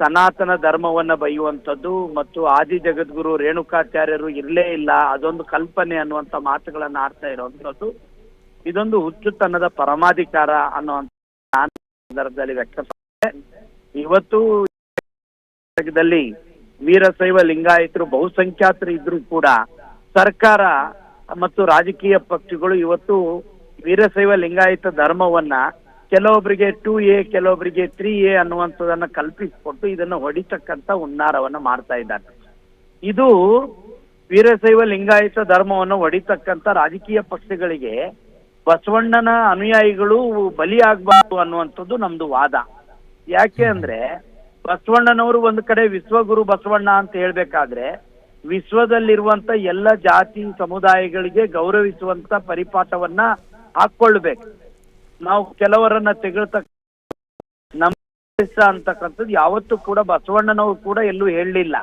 ಸನಾತನ ಧರ್ಮವನ್ನ ಬೈಯುವಂಥದ್ದು ಮತ್ತು ಆದಿ ಜಗದ್ಗುರು ರೇಣುಕಾಚಾರ್ಯರು ಇರಲೇ ಇಲ್ಲ, ಅದೊಂದು ಕಲ್ಪನೆ ಅನ್ನುವಂತ ಮಾತುಗಳನ್ನ ಆಡ್ತಾ ಇರುವಂಥದ್ದು, ಇದೊಂದು ಹುಚ್ಚುತನದ ಪರಮಾಧಿಕಾರ ಅನ್ನುವಂಥ ನಾನು ಸಂದರ್ಭದಲ್ಲಿ ವ್ಯಕ್ತಪಡಿಸಿದೆ. ಇವತ್ತು ವೀರಶೈವ ಲಿಂಗಾಯತರು ಬಹುಸಂಖ್ಯಾತರು ಇದ್ರು ಕೂಡ ಸರ್ಕಾರ ಮತ್ತು ರಾಜಕೀಯ ಪಕ್ಷಗಳು ಇವತ್ತು ವೀರಶೈವ ಲಿಂಗಾಯತ ಧರ್ಮವನ್ನ ಕೆಲವೊಬ್ಬರಿಗೆ ಟೂ ಎ ಕೆಲವೊಬ್ಬರಿಗೆ ತ್ರೀ ಎ ಅನ್ನುವಂಥದ್ದನ್ನ ಕಲ್ಪಿಸಿಕೊಟ್ಟು ಇದನ್ನ ಹೊಡಿತಕ್ಕಂತ ಹುನ್ನಾರವನ್ನ ಮಾಡ್ತಾ ಇದ್ದಾರೆ. ಇದು ವೀರಶೈವ ಲಿಂಗಾಯತ ಧರ್ಮವನ್ನು ಹೊಡಿತಕ್ಕಂತ ರಾಜಕೀಯ ಪಕ್ಷಗಳಿಗೆ ಬಸವಣ್ಣನ ಅನುಯಾಯಿಗಳು ಬಲಿಯಾಗಬಾರ್ದು ಅನ್ನುವಂಥದ್ದು ನಮ್ದು ವಾದ. ಯಾಕೆ ಅಂದ್ರೆ ಬಸವಣ್ಣನವರು ಒಂದು ಕಡೆ ವಿಶ್ವಗುರು ಬಸವಣ್ಣ ಅಂತ ಹೇಳ್ಬೇಕಾದ್ರೆ ವಿಶ್ವದಲ್ಲಿರುವಂತ ಎಲ್ಲ ಜಾತಿ ಸಮುದಾಯಗಳಿಗೆ ಗೌರವಿಸುವಂತ ಪರಿಪಾಠವನ್ನ ಹಾಕೊಳ್ಬೇಕು ನಾವು ಕೆಲವರನ್ನ ತೆಗಳ್ತಕ್ಕ ನಮ್ಮ ಅಂತಕ್ಕಂಥದ್ದು ಯಾವತ್ತೂ ಕೂಡ ಬಸವಣ್ಣನವರು ಕೂಡ ಎಲ್ಲೂ ಹೇಳಲಿಲ್ಲ.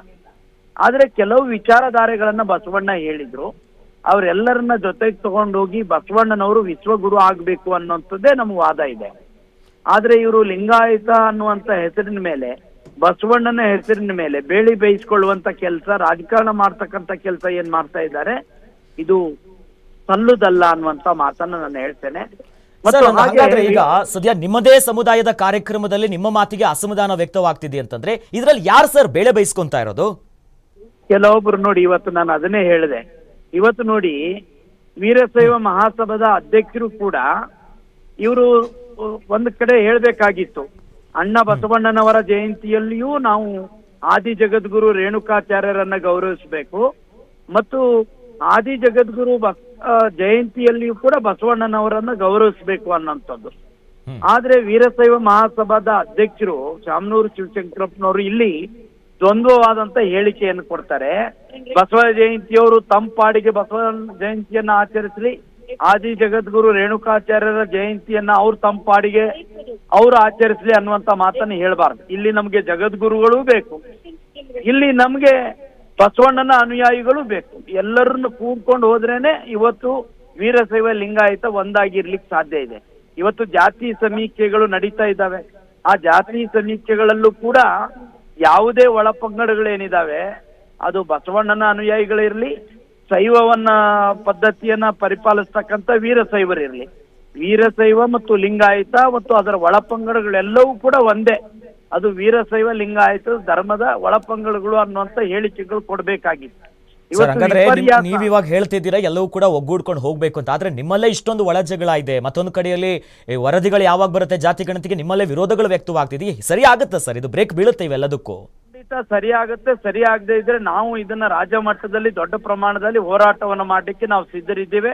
ಆದ್ರೆ ಕೆಲವು ವಿಚಾರಧಾರೆಗಳನ್ನ ಬಸವಣ್ಣ ಹೇಳಿದ್ರು. ಅವರೆಲ್ಲರನ್ನ ಜೊತೆಗೆ ತಗೊಂಡೋಗಿ ಬಸವಣ್ಣನವರು ವಿಶ್ವಗುರು ಆಗ್ಬೇಕು ಅನ್ನುವಂಥದ್ದೇ ನಮ್ಮ ವಾದ ಇದೆ. ಆದ್ರೆ ಇವರು ಲಿಂಗಾಯತ ಅನ್ನುವಂತ ಹೆಸರಿನ ಮೇಲೆ ಬಸವಣ್ಣನ ಹೆಸರಿನ ಮೇಲೆ ಬೇಳಿ ಬೇಯಿಸ್ಕೊಳ್ಳುವಂತ ಕೆಲಸ ರಾಜಕಾರಣ ಮಾಡ್ತಕ್ಕಂತ ಕೆಲಸ ಏನ್ ಮಾಡ್ತಾ ಇದ್ದಾರೆ? ಇದು ಸಲ್ಲುದಲ್ಲ ಅನ್ನುವಂತ ಮಾತನ್ನ ನಾನು ಹೇಳ್ತೇನೆ. ಹಾಗಾದ್ರೆ ಈಗ ಸದ್ಯ ನಿಮ್ಮದೇ ಸಮುದಾಯದ ಕಾರ್ಯಕ್ರಮದಲ್ಲಿ ನಿಮ್ಮ ಮಾತಿಗೆ ಅಸಮಾಧಾನ ವ್ಯಕ್ತವಾಗ್ತಿದೆ ಅಂತಂದ್ರೆ ಇದ್ರಲ್ಲಿ ಯಾರು ಸರ್ ಬೇಳೆ ಬೇಯಿಸ್ಕೊಂತ ಇರೋದು? ಕೆಲವೊಬ್ರು ನೋಡಿ ಇವತ್ತು ನಾನು ಅದನ್ನೇ ಹೇಳಿದೆ. ಇವತ್ತು ನೋಡಿ ವೀರಶೈವ ಮಹಾಸಭಾದ ಅಧ್ಯಕ್ಷರು ಕೂಡ ಇವರು ಒಂದ್ ಕಡೆ ಹೇಳ್ಬೇಕಾಗಿತ್ತು. ಅಣ್ಣ ಬಸವಣ್ಣನವರ ಜಯಂತಿಯಲ್ಲಿಯೂ ನಾವು ಆದಿ ಜಗದ್ಗುರು ರೇಣುಕಾಚಾರ್ಯರನ್ನ ಗೌರವಿಸಬೇಕು. ಮತ್ತು ಆದಿ ಜಗದ್ಗುರು ಜಯಂತಿಯಲ್ಲಿಯೂ ಕೂಡ ಬಸವಣ್ಣನವರನ್ನ ಗೌರವಿಸಬೇಕು ಅನ್ನೋಂಥದ್ದು ಆದ್ರೆ ವೀರಶೈವ ಮಹಾಸಭಾದ ಅಧ್ಯಕ್ಷರು ಶಾಮನೂರು ಶಿವಶಂಕರಪ್ಪನವರು ಇಲ್ಲಿ ದ್ವಂದ್ವವಾದಂತ ಹೇಳಿಕೆಯನ್ನು ಕೊಡ್ತಾರೆ. ಬಸವ ಜಯಂತಿಯವರು ತಮ್ಮ ಪಾಡಿಗೆ ಬಸವ ಜಯಂತಿಯನ್ನ ಆಚರಿಸಲಿ. ಆದಿ ಜಗದ್ಗುರು ರೇಣುಕಾಚಾರ್ಯರ ಜಯಂತಿಯನ್ನ ಅವ್ರು ತಮ್ಮ ಪಾಡಿಗೆ ಅವ್ರು ಆಚರಿಸಲಿ ಅನ್ನುವಂತ ಮಾತನ್ನ ಹೇಳ್ಬಾರ್ದು. ಇಲ್ಲಿ ನಮ್ಗೆ ಜಗದ್ಗುರುಗಳು ಬೇಕು. ಇಲ್ಲಿ ನಮ್ಗೆ ಬಸವಣ್ಣನ ಅನುಯಾಯಿಗಳು ಬೇಕು. ಎಲ್ಲರನ್ನು ಕೂಡ್ಕೊಂಡು ಹೋದ್ರೇನೆ ಇವತ್ತು ವೀರಶೈವ ಲಿಂಗಾಯತ ಒಂದಾಗಿರ್ಲಿಕ್ಕೆ ಸಾಧ್ಯ ಇದೆ. ಇವತ್ತು ಜಾತಿ ಸಮೀಕ್ಷೆಗಳು ನಡೀತಾ ಇದ್ದಾವೆ. ಆ ಜಾತಿ ಸಮೀಕ್ಷೆಗಳಲ್ಲೂ ಕೂಡ ಯಾವುದೇ ಒಳಪಂಗಡಗಳೇನಿದಾವೆ, ಅದು ಬಸವಣ್ಣನ ಅನುಯಾಯಿಗಳಿರ್ಲಿ ಶೈವವನ್ನ ಪದ್ಧತಿಯನ್ನ ಪರಿಪಾಲಿಸ್ತಕ್ಕಂಥ ವೀರಶೈವರಿರ್ಲಿ ವೀರಶೈವ ಮತ್ತು ಲಿಂಗಾಯತ ಮತ್ತು ಅದರ ಒಳಪಂಗಡಗಳೆಲ್ಲವೂ ಕೂಡ ಒಂದೇ. ಅದು ವೀರಶೈವ ಲಿಂಗಾಯತ ಧರ್ಮದ ಒಳಪಂಗಡಗಳು ಅನ್ನುವಂತ ಹೇಳಿಕೆಗಳು ಕೊಡಬೇಕಾಗಿತ್ತು. ಹಾಗಾದ್ರೆ ನೀವ್ ಇವಾಗ ಹೇಳ್ತಿದ್ದೀರಾ ಎಲ್ಲವೂ ಕೂಡ ಒಗ್ಗೂಡ್ಕೊಂಡು ಹೋಗ್ಬೇಕು ಅಂತ. ಆದ್ರೆ ನಿಮ್ಮಲ್ಲೇ ಇಷ್ಟೊಂದು ಒಳಜಗಳಾಗಿದೆ ಜಗಳ ಇದೆ ಮತ್ತೊಂದು ಕಡೆಯಲ್ಲಿ ವರದಿಗಳು ಯಾವಾಗ ಬರುತ್ತೆ ಜಾತಿ ಗಣತಿಗೆ ನಿಮ್ಮಲ್ಲೇ ವಿರೋಧಗಳು ವ್ಯಕ್ತವಾಗ್ತಿದೆ. ಸರಿ ಆಗುತ್ತಾ ಸರ್? ಇದು ಬ್ರೇಕ್ ಬೀಳುತ್ತೆ ಇವೆಲ್ಲದಕ್ಕೂ. ಖಂಡಿತ ಸರಿ ಆಗುತ್ತೆ ಸರಿ ಆಗದೆ ಇದ್ರೆ ನಾವು ಇದನ್ನ ರಾಜ್ಯ ಮಟ್ಟದಲ್ಲಿ ದೊಡ್ಡ ಪ್ರಮಾಣದಲ್ಲಿ ಹೋರಾಟವನ್ನ ಮಾಡಲಿಕ್ಕೆ ನಾವು ಸಿದ್ಧರಿದ್ದೇವೆ.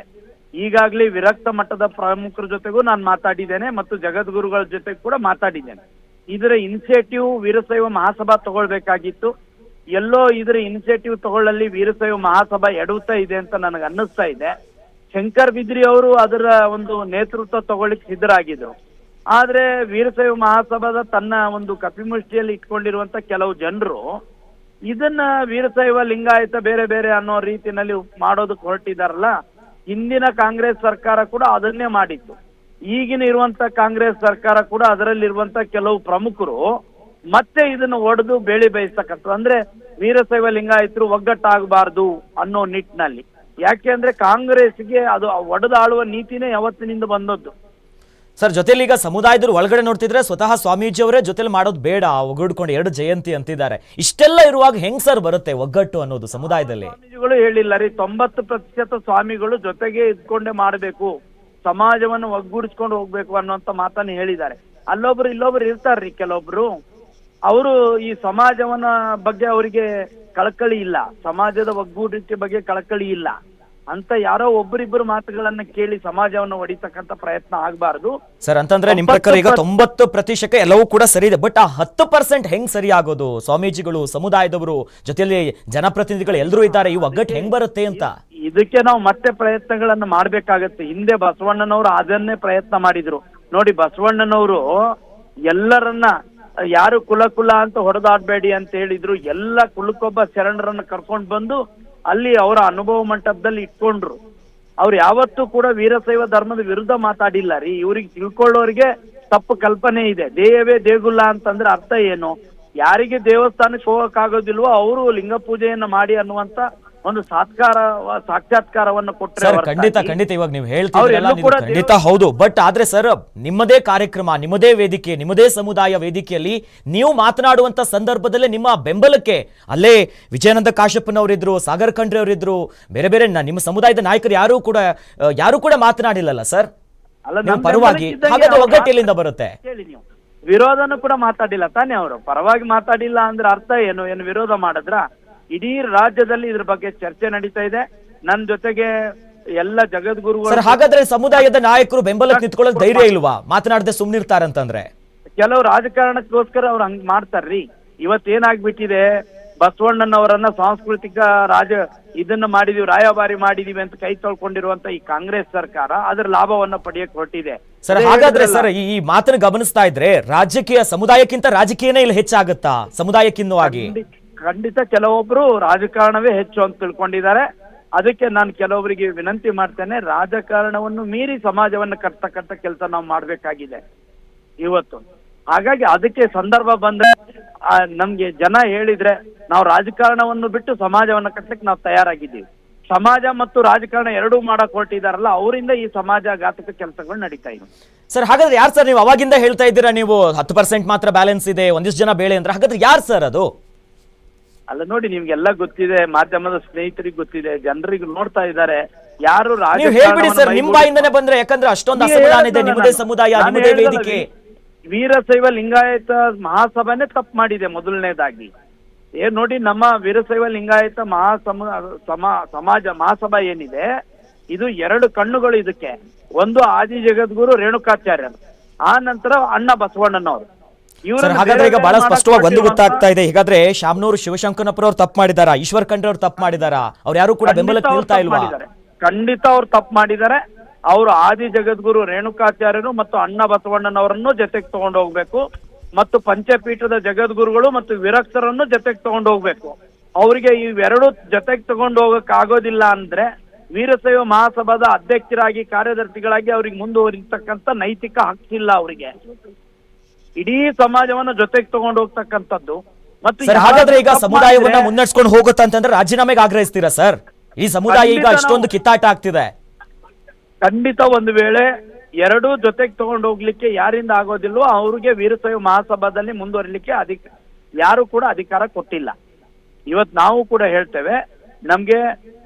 ಈಗಾಗಲೇ ವಿರಕ್ತ ಮಟ್ಟದ ಪ್ರಮುಖರ ಜೊತೆಗೂ ನಾನು ಮಾತಾಡಿದ್ದೇನೆ ಮತ್ತು ಜಗದ್ಗುರುಗಳ ಜೊತೆ ಕೂಡ ಮಾತಾಡಿದ್ದೇನೆ. ಇದರ ಇನಿಷಿಯೇಟಿವ್ ವೀರಶೈವ ಮಹಾಸಭಾ ತಗೊಳ್ಬೇಕಾಗಿತ್ತು. ಎಲ್ಲೋ ಇದರ ಇನಿಷಿಯೇಟಿವ್ ತಗೊಳ್ಳಲ್ಲಿ ವೀರಶೈವ ಮಹಾಸಭಾ ಎಡುತ್ತಾ ಇದೆ ಅಂತ ನನಗೆ ಅನ್ನಿಸ್ತಾ ಇದೆ. ಶಂಕರ್ ಬಿದ್ರಿ ಅವರು ಅದರ ಒಂದು ನೇತೃತ್ವ ತಗೊಳ್ಳಿಕ್ ಸಿದ್ಧರಾಗಿದ್ರು. ಆದ್ರೆ ವೀರಶೈವ ಮಹಾಸಭಾದ ತನ್ನ ಒಂದು ಕಪಿಮುಷ್ಟಿಯಲ್ಲಿ ಇಟ್ಕೊಂಡಿರುವಂತ ಕೆಲವು ಜನರು ಇದನ್ನ ವೀರಶೈವ ಲಿಂಗಾಯತ ಬೇರೆ ಬೇರೆ ಅನ್ನೋ ರೀತಿಯಲ್ಲಿ ಮಾಡೋದಕ್ಕೆ ಹೊರಟಿದಾರಲ್ಲ, ಹಿಂದಿನ ಕಾಂಗ್ರೆಸ್ ಸರ್ಕಾರ ಕೂಡ ಅದನ್ನೇ ಮಾಡಿತ್ತು. ಈಗಿನ ಇರುವಂತ ಕಾಂಗ್ರೆಸ್ ಸರ್ಕಾರ ಕೂಡ ಅದರಲ್ಲಿರುವಂತ ಕೆಲವು ಪ್ರಮುಖರು ಮತ್ತೆ ಇದನ್ನು ಒಡೆದು ಬೇಳಿ ಬಯಸ್ತಕ್ಕಂಥ ಅಂದ್ರೆ ವೀರಶೈವ ಲಿಂಗಾಯತರು ಒಗ್ಗಟ್ಟಾಗಬಾರ್ದು ಅನ್ನೋ ನಿಟ್ಟಿನಲ್ಲಿ. ಯಾಕೆ ಅಂದ್ರೆ ಕಾಂಗ್ರೆಸ್ಗೆ ಅದು ಒಡೆದಾಳುವ ನೀತಿನೇ ಯಾವತ್ತಿನಿಂದ ಬಂದದ್ದು. ಸರ್, ಜೊತೆಲಿ ಈಗ ಸಮುದಾಯದವ್ರು ಒಳಗಡೆ ನೋಡ್ತಿದ್ರೆ ಸ್ವತಃ ಸ್ವಾಮೀಜಿ ಅವರೇ ಜೊತೆಲಿ ಮಾಡೋದು ಬೇಡ, ಒಗ್ಗೂಡ್ಕೊಂಡು ಎರಡು ಜಯಂತಿ ಅಂತಿದ್ದಾರೆ. ಇಷ್ಟೆಲ್ಲ ಇರುವಾಗ ಹೆಂಗ್ ಸರ್ ಬರುತ್ತೆ ಒಗ್ಗಟ್ಟು ಅನ್ನೋದು ಸಮುದಾಯದಲ್ಲಿ? ಸ್ವಾಮೀಜಿಗಳು ಹೇಳಿಲ್ಲ ರೀ, ತೊಂಬತ್ತು ಪ್ರತಿಶತ ಸ್ವಾಮಿಗಳು ಜೊತೆಗೆ ಇದ್ಕೊಂಡೇ ಮಾಡಬೇಕು, ಸಮಾಜವನ್ನು ಒಗ್ಗೂಡಿಸ್ಕೊಂಡು ಹೋಗ್ಬೇಕು ಅನ್ನುವಂತ ಮಾತನ್ನ ಹೇಳಿದ್ದಾರೆ. ಅಲ್ಲೊಬ್ರು ಇಲ್ಲೊಬ್ರು ಇರ್ತಾರ್ರಿ ಕೆಲವೊಬ್ರು. ಅವರು ಈ ಸಮಾಜವನ್ನ ಬಗ್ಗೆ ಅವರಿಗೆ ಕಳಕಳಿ ಇಲ್ಲ, ಸಮಾಜದ ಒಗ್ಗೂಡಿಕೆ ಬಗ್ಗೆ ಕಳಕಳಿ ಇಲ್ಲ. ಅಂತ ಯಾರೋ ಒಬ್ಬರಿಬ್ಬರು ಮಾತುಗಳನ್ನ ಕೇಳಿ ಸಮಾಜವನ್ನು ಒಡಿತಕ್ಕಂತ ಪ್ರಯತ್ನ ಆಗಬಾರದು. ಸರ್ ಅಂತಂದ್ರೆ ನಿಮ್ ಪ್ರಕಾರ ಈಗ ತೊಂಬತ್ತು ಪ್ರತಿಶತ ಎಲ್ಲವೂ ಕೂಡ ಸರಿ ಇದೆ. ಬಟ್ ಆ ಹತ್ತು ಪರ್ಸೆಂಟ್ ಹೆಂಗ್ ಸರಿ ಆಗೋದು? ಸ್ವಾಮೀಜಿಗಳು ಸಮುದಾಯದವರು ಜೊತೆಯಲ್ಲಿ ಜನಪ್ರತಿನಿಧಿಗಳು ಎಲ್ಲರೂ ಇದ್ದಾರೆ. ಈ ಒಗ್ಗಟ್ಟು ಹೆಂಗ್ ಬರುತ್ತೆ ಅಂತ? ಇದಕ್ಕೆ ನಾವು ಮತ್ತೆ ಪ್ರಯತ್ನಗಳನ್ನ ಮಾಡ್ಬೇಕಾಗತ್ತೆ. ಹಿಂದೆ ಬಸವಣ್ಣನವರು ಅದನ್ನೇ ಪ್ರಯತ್ನ ಮಾಡಿದ್ರು. ನೋಡಿ ಬಸವಣ್ಣನವರು ಎಲ್ಲರನ್ನ ಯಾರು ಕುಲ ಕುಲ ಅಂತ ಹೊಡೆದಾಡ್ಬೇಡಿ ಅಂತ ಹೇಳಿದ್ರು. ಎಲ್ಲ ಕುಲಕ್ಕೊಬ್ಬ ಶರಣರನ್ನ ಕರ್ಕೊಂಡು ಬಂದು ಅಲ್ಲಿ ಅವರ ಅನುಭವ ಮಂಟಪದಲ್ಲಿ ಇಟ್ಕೊಂಡ್ರು. ಅವ್ರು ಯಾವತ್ತೂ ಕೂಡ ವೀರಶೈವ ಧರ್ಮದ ವಿರುದ್ಧ ಮಾತಾಡಿಲ್ಲ ರೀ. ಇವ್ರಿಗೆ ತಿಳ್ಕೊಳ್ಳೋರಿಗೆ ತಪ್ಪು ಕಲ್ಪನೆ ಇದೆ. ದೇಯವೇ ದೇಗುಲ್ಲ ಅಂತಂದ್ರೆ ಅರ್ಥ ಏನು? ಯಾರಿಗೆ ದೇವಸ್ಥಾನಕ್ಕೆ ಹೋಗಕ್ಕಾಗೋದಿಲ್ವೋ ಅವರು ಲಿಂಗ ಪೂಜೆಯನ್ನ ಮಾಡಿ ಅನ್ನುವಂತ ಒಂದು ಸಾತ್ಕಾರ ಸಾಕ್ಷಾತ್ಕಾರವನ್ನು ಕೊಟ್ಟರೆ ಖಂಡಿತ ಖಂಡಿತ ಇವಾಗ ನೀವು ಹೇಳ್ತಿದ್ರಲ್ಲ ಖಂಡಿತ ಹೌದು. ಬಟ್ ಆದ್ರೆ ಸರ್ ನಿಮ್ಮದೇ ಕಾರ್ಯಕ್ರಮ ನಿಮ್ಮದೇ ವೇದಿಕೆ ನಿಮ್ಮದೇ ಸಮುದಾಯ ವೇದಿಕೆಯಲ್ಲಿ ನೀವು ಮಾತನಾಡುವಂತ ಸಂದರ್ಭದಲ್ಲೇ ನಿಮ್ಮ ಬೆಂಬಲಕ್ಕೆ ಅಲ್ಲೇ ವಿಜಯಾನಂದ ಕಾಶ್ಯಪ್ಪನವರಿದ್ರು ಸಾಗರ್ ಖಂಡ್ರೆ ಅವರಿದ್ರು ಬೇರೆ ಬೇರೆ ನಿಮ್ಮ ಸಮುದಾಯದ ನಾಯಕರು ಯಾರು ಕೂಡ ಯಾರು ಕೂಡ ಮಾತನಾಡಿಲ್ಲಲ್ಲ ಸರ್? ಪರವಾಗಿ ಒಗ್ಗಟ್ಟಿಲಿಂದ ಹಾಗಾದ್ರೆ ಒಗ್ಗಟ್ಟು ಎಲ್ಲಿಂದ ಬರುತ್ತೆ. ವಿರೋಧನೂ ಕೂಡ ಮಾತಾಡಿಲ್ಲ ತಾನೇ ಅವರು? ಪರವಾಗಿ ಮಾತಾಡಿಲ್ಲ ಅಂದ್ರೆ ಅರ್ಥ ಏನು? ಏನು ವಿರೋಧ ಮಾಡಿದ್ರ? ಇಡೀ ರಾಜ್ಯದಲ್ಲಿ ಇದ್ರ ಬಗ್ಗೆ ಚರ್ಚೆ ನಡೀತಾ ಇದೆ. ನನ್ನ ಜೊತೆಗೆ ಎಲ್ಲ ಜಗದ್ಗುರುಗಳು ಸರ್ ಹಾಗಾದ್ರೆ ಸಮುದಾಯದ ನಾಯಕರು ಬೆಂಬಲಕ್ಕೆ ನಿಂತ್ಕೊಳ್ಳೋದು ಧೈರ್ಯ ಇಲ್ವಾ? ಮಾತನಾಡದೆ ಸುಮ್ನಿರ್ತಾರಂತಂದ್ರೆ. ಕೆಲವು ರಾಜಕಾರಣಕ್ಕೋಸ್ಕರ ಅವ್ರು ಹಂಗ್ ಮಾಡ್ತಾರ್ರಿ. ಇವತ್ತೇನಾಗ್ಬಿಟ್ಟಿದೆ ಬಸವಣ್ಣನವರನ್ನ ಸಾಂಸ್ಕೃತಿಕ ರಾಜ ಇದನ್ನ ಮಾಡಿದೀವಿ ರಾಯಭಾರಿ ಮಾಡಿದೀವಿ ಅಂತ ಕೈ ತೊಳ್ಕೊಂಡಿರುವಂತ ಈ ಕಾಂಗ್ರೆಸ್ ಸರ್ಕಾರ ಅದ್ರ ಲಾಭವನ್ನ ಪಡೆಯಕ್ ಹೊರಟಿದೆ. ಸರ್ ಹಾಗಾದ್ರೆ ಸರ್ ಈ ಮಾತನ್ನ ಗಮನಿಸ್ತಾ ಇದ್ರೆ ರಾಜಕೀಯ ಸಮುದಾಯಕ್ಕಿಂತ ರಾಜಕೀಯನೇ ಇಲ್ಲಿ ಹೆಚ್ಚಾಗುತ್ತಾ? ಸಮುದಾಯಕ್ಕಿನ್ನವಾಗಿ ಖಂಡಿ- ಖಂಡಿತ ಕೆಲವೊಬ್ರು ರಾಜಕಾರಣವೇ ಹೆಚ್ಚು ಅಂತ ತಿಳ್ಕೊಂಡಿದ್ದಾರೆ. ಅದಕ್ಕೆ ನಾನು ಕೆಲವೊಬ್ಬರಿಗೆ ವಿನಂತಿ ಮಾಡ್ತೇನೆ, ರಾಜಕಾರಣವನ್ನು ಮೀರಿ ಸಮಾಜವನ್ನು ಕಟ್ತಕ್ಕಂಥ ಕೆಲಸ ನಾವು ಮಾಡ್ಬೇಕಾಗಿದೆ ಇವತ್ತು. ಹಾಗಾಗಿ ಅದಕ್ಕೆ ಸಂದರ್ಭ ಬಂದ್ರೆ ನಮ್ಗೆ ಜನ ಹೇಳಿದ್ರೆ ನಾವು ರಾಜಕಾರಣವನ್ನು ಬಿಟ್ಟು ಸಮಾಜವನ್ನ ಕಟ್ಟಲಿಕ್ಕೆ ನಾವು ತಯಾರಾಗಿದ್ದೀವಿ. ಸಮಾಜ ಮತ್ತು ರಾಜಕಾರಣ ಎರಡೂ ಮಾಡಕ್ ಹೊರಟಿದಾರಲ್ಲ, ಅವರಿಂದ ಈ ಸಮಾಜ ಘಾತಕ ಕೆಲಸಗಳು ನಡೀತಾ ಇವೆ. ಸರ್, ಹಾಗಾದ್ರೆ ಯಾರು ಸರ್ ನೀವು ಅವಾಗಿಂದ ಹೇಳ್ತಾ ಇದ್ದೀರಾ ನೀವು ಹತ್ತು ಪರ್ಸೆಂಟ್ ಮಾತ್ರ ಬ್ಯಾಲೆನ್ಸ್ ಇದೆ, ಒಂದಿಷ್ಟು ಜನ ಬೇಳೆ ಅಂದ್ರೆ ಹಾಗಾದ್ರೆ ಯಾರು ಸರ್ ಅದು? ಅಲ್ಲ ನೋಡಿ ನಿಮ್ಗೆಲ್ಲ ಗೊತ್ತಿದೆ ಮಾಧ್ಯಮದ ಸ್ನೇಹಿತರಿಗೆ ಗೊತ್ತಿದೆ ಜನರಿಗೆ ನೋಡ್ತಾ ಇದ್ದಾರೆ. ಯಾರು ರಾಜಕೀಯ ಹೇಳ್ಬಿಡಿ ಸರ್ ನಿಮ್ ಬಾಯಿಂದನೇ ಬಂದ್ರೆ ಯಾಕಂದ್ರೆ ಅಷ್ಟೊಂದು ಅಸಮಾಧಾನ ಇದೆ ನಿಮ್ಮದೇ ಸಮುದಾಯ ನಿಮ್ಮದೇ ವೇದಿಕೆ. ವೀರಶೈವ ಲಿಂಗಾಯತ ಮಹಾಸಭಾನೇ ತಪ್ಪು ಮಾಡಿದೆ ಮೊದಲನೇದಾಗಿ. ಏ ನೋಡಿ ನಮ್ಮ ವೀರಶೈವ ಲಿಂಗಾಯತ ಮಹಾಸಮ ಸಮ ಸಮಾಜ ಮಹಾಸಭಾ ಏನಿದೆ ಇದು ಎರಡು ಕಣ್ಣುಗಳು ಇದಕ್ಕೆ. ಒಂದು ಆದಿ ಜಗದ್ಗುರು ರೇಣುಕಾಚಾರ್ಯರು ಆ ನಂತರ ಅಣ್ಣ ಬಸವಣ್ಣನವರು. ಹಾಗಾದ್ರೆ ಈಗ ಬಹಳ ಸ್ಪಷ್ಟವಾಗಿ ಒಂದು ಗೊತ್ತಾಗ್ತಾ ಇದೆ. ಹೀಗಾದ್ರೆ ಶಾಮನೂರು ಶಿವಶಂಕರಪ್ಪರ ಅವ್ರು ತಪ್ಪು ಮಾಡಿದಾರ? ಈಶ್ವರ್ ಖಂಡ್ರೆ ಅವ್ರು ತಪ್ಪು ಮಾಡಿದಾರ? ಅವ್ರು ಯಾರು ಕೂಡ ಬೆಂಬಲಕ್ಕೆ ನಿಲ್ತಾ ಇಲ್ವಾ? ಖಂಡಿತ ಅವ್ರು ತಪ್ಪು ಮಾಡಿದ್ದಾರೆ. ಅವರು ಆದಿ ಜಗದ್ಗುರು ರೇಣುಕಾಚಾರ್ಯರು ಮತ್ತು ಅಣ್ಣ ಬಸವಣ್ಣನವರನ್ನು ಜೊತೆಗೆ ತಗೊಂಡು ಹೋಗ್ಬೇಕು. ಮತ್ತು ಪಂಚಪೀಠದ ಜಗದ್ಗುರುಗಳು ಮತ್ತು ವಿರಕ್ತರನ್ನು ಜೊತೆಗೆ ತಗೊಂಡು ಹೋಗ್ಬೇಕು. ಅವರಿಗೆ ಇವೆರಡು ಜೊತೆಗೆ ತಗೊಂಡು ಹೋಗಕ್ ಆಗೋದಿಲ್ಲ ಅಂದ್ರೆ ವೀರಶೈವ ಮಹಾಸಭಾದ ಅಧ್ಯಕ್ಷರಾಗಿ ಕಾರ್ಯದರ್ಶಿಗಳಾಗಿ ಅವ್ರಿಗೆ ಮುಂದುವರಿತಕ್ಕಂತ ನೈತಿಕ ಹಕ್ಕಿಲ್ಲ ಅವರಿಗೆ. ಇಡೀ ಸಮಾಜವನ್ನ ಜೊತೆಗೆ ತಗೊಂಡು ಹೋಗ್ತಕ್ಕಂಥದ್ದು. ಮತ್ತೆ ಹಾಗಾದ್ರೆ ಈಗ ಸಮುದಾಯವನ್ನ ಮುನ್ನಡೆಸ್ಕೊಂಡು ಹೋಗುತ್ತಂತಂದ್ರೆ ರಾಜೀನಾಮೆಗೆ ಆಗ್ರಹಿಸ್ತೀರಾ ಸರ್ ಈ ಸಮುದಾಯ ಈಗ ಅಷ್ಟೊಂದು ಕಿತ್ತಾಟ ಆಗ್ತಿದೆ. ಖಂಡಿತ ಒಂದು ವೇಳೆ ಎರಡೂ ಜೊತೆಗೆ ತಗೊಂಡು ಹೋಗ್ಲಿಕ್ಕೆ ಯಾರಿಂದ ಆಗೋದಿಲ್ವೋ ಅವ್ರಿಗೆ ವೀರಶೈವ ಮಹಾಸಭಾದಲ್ಲಿ ಮುಂದುವರಿಲಿಕ್ಕೆ ಅಧಿಕ ಯಾರು ಕೂಡ ಅಧಿಕಾರ ಕೊಟ್ಟಿಲ್ಲ. ಇವತ್ ನಾವು ಕೂಡ ಹೇಳ್ತೇವೆ ನಮ್ಗೆ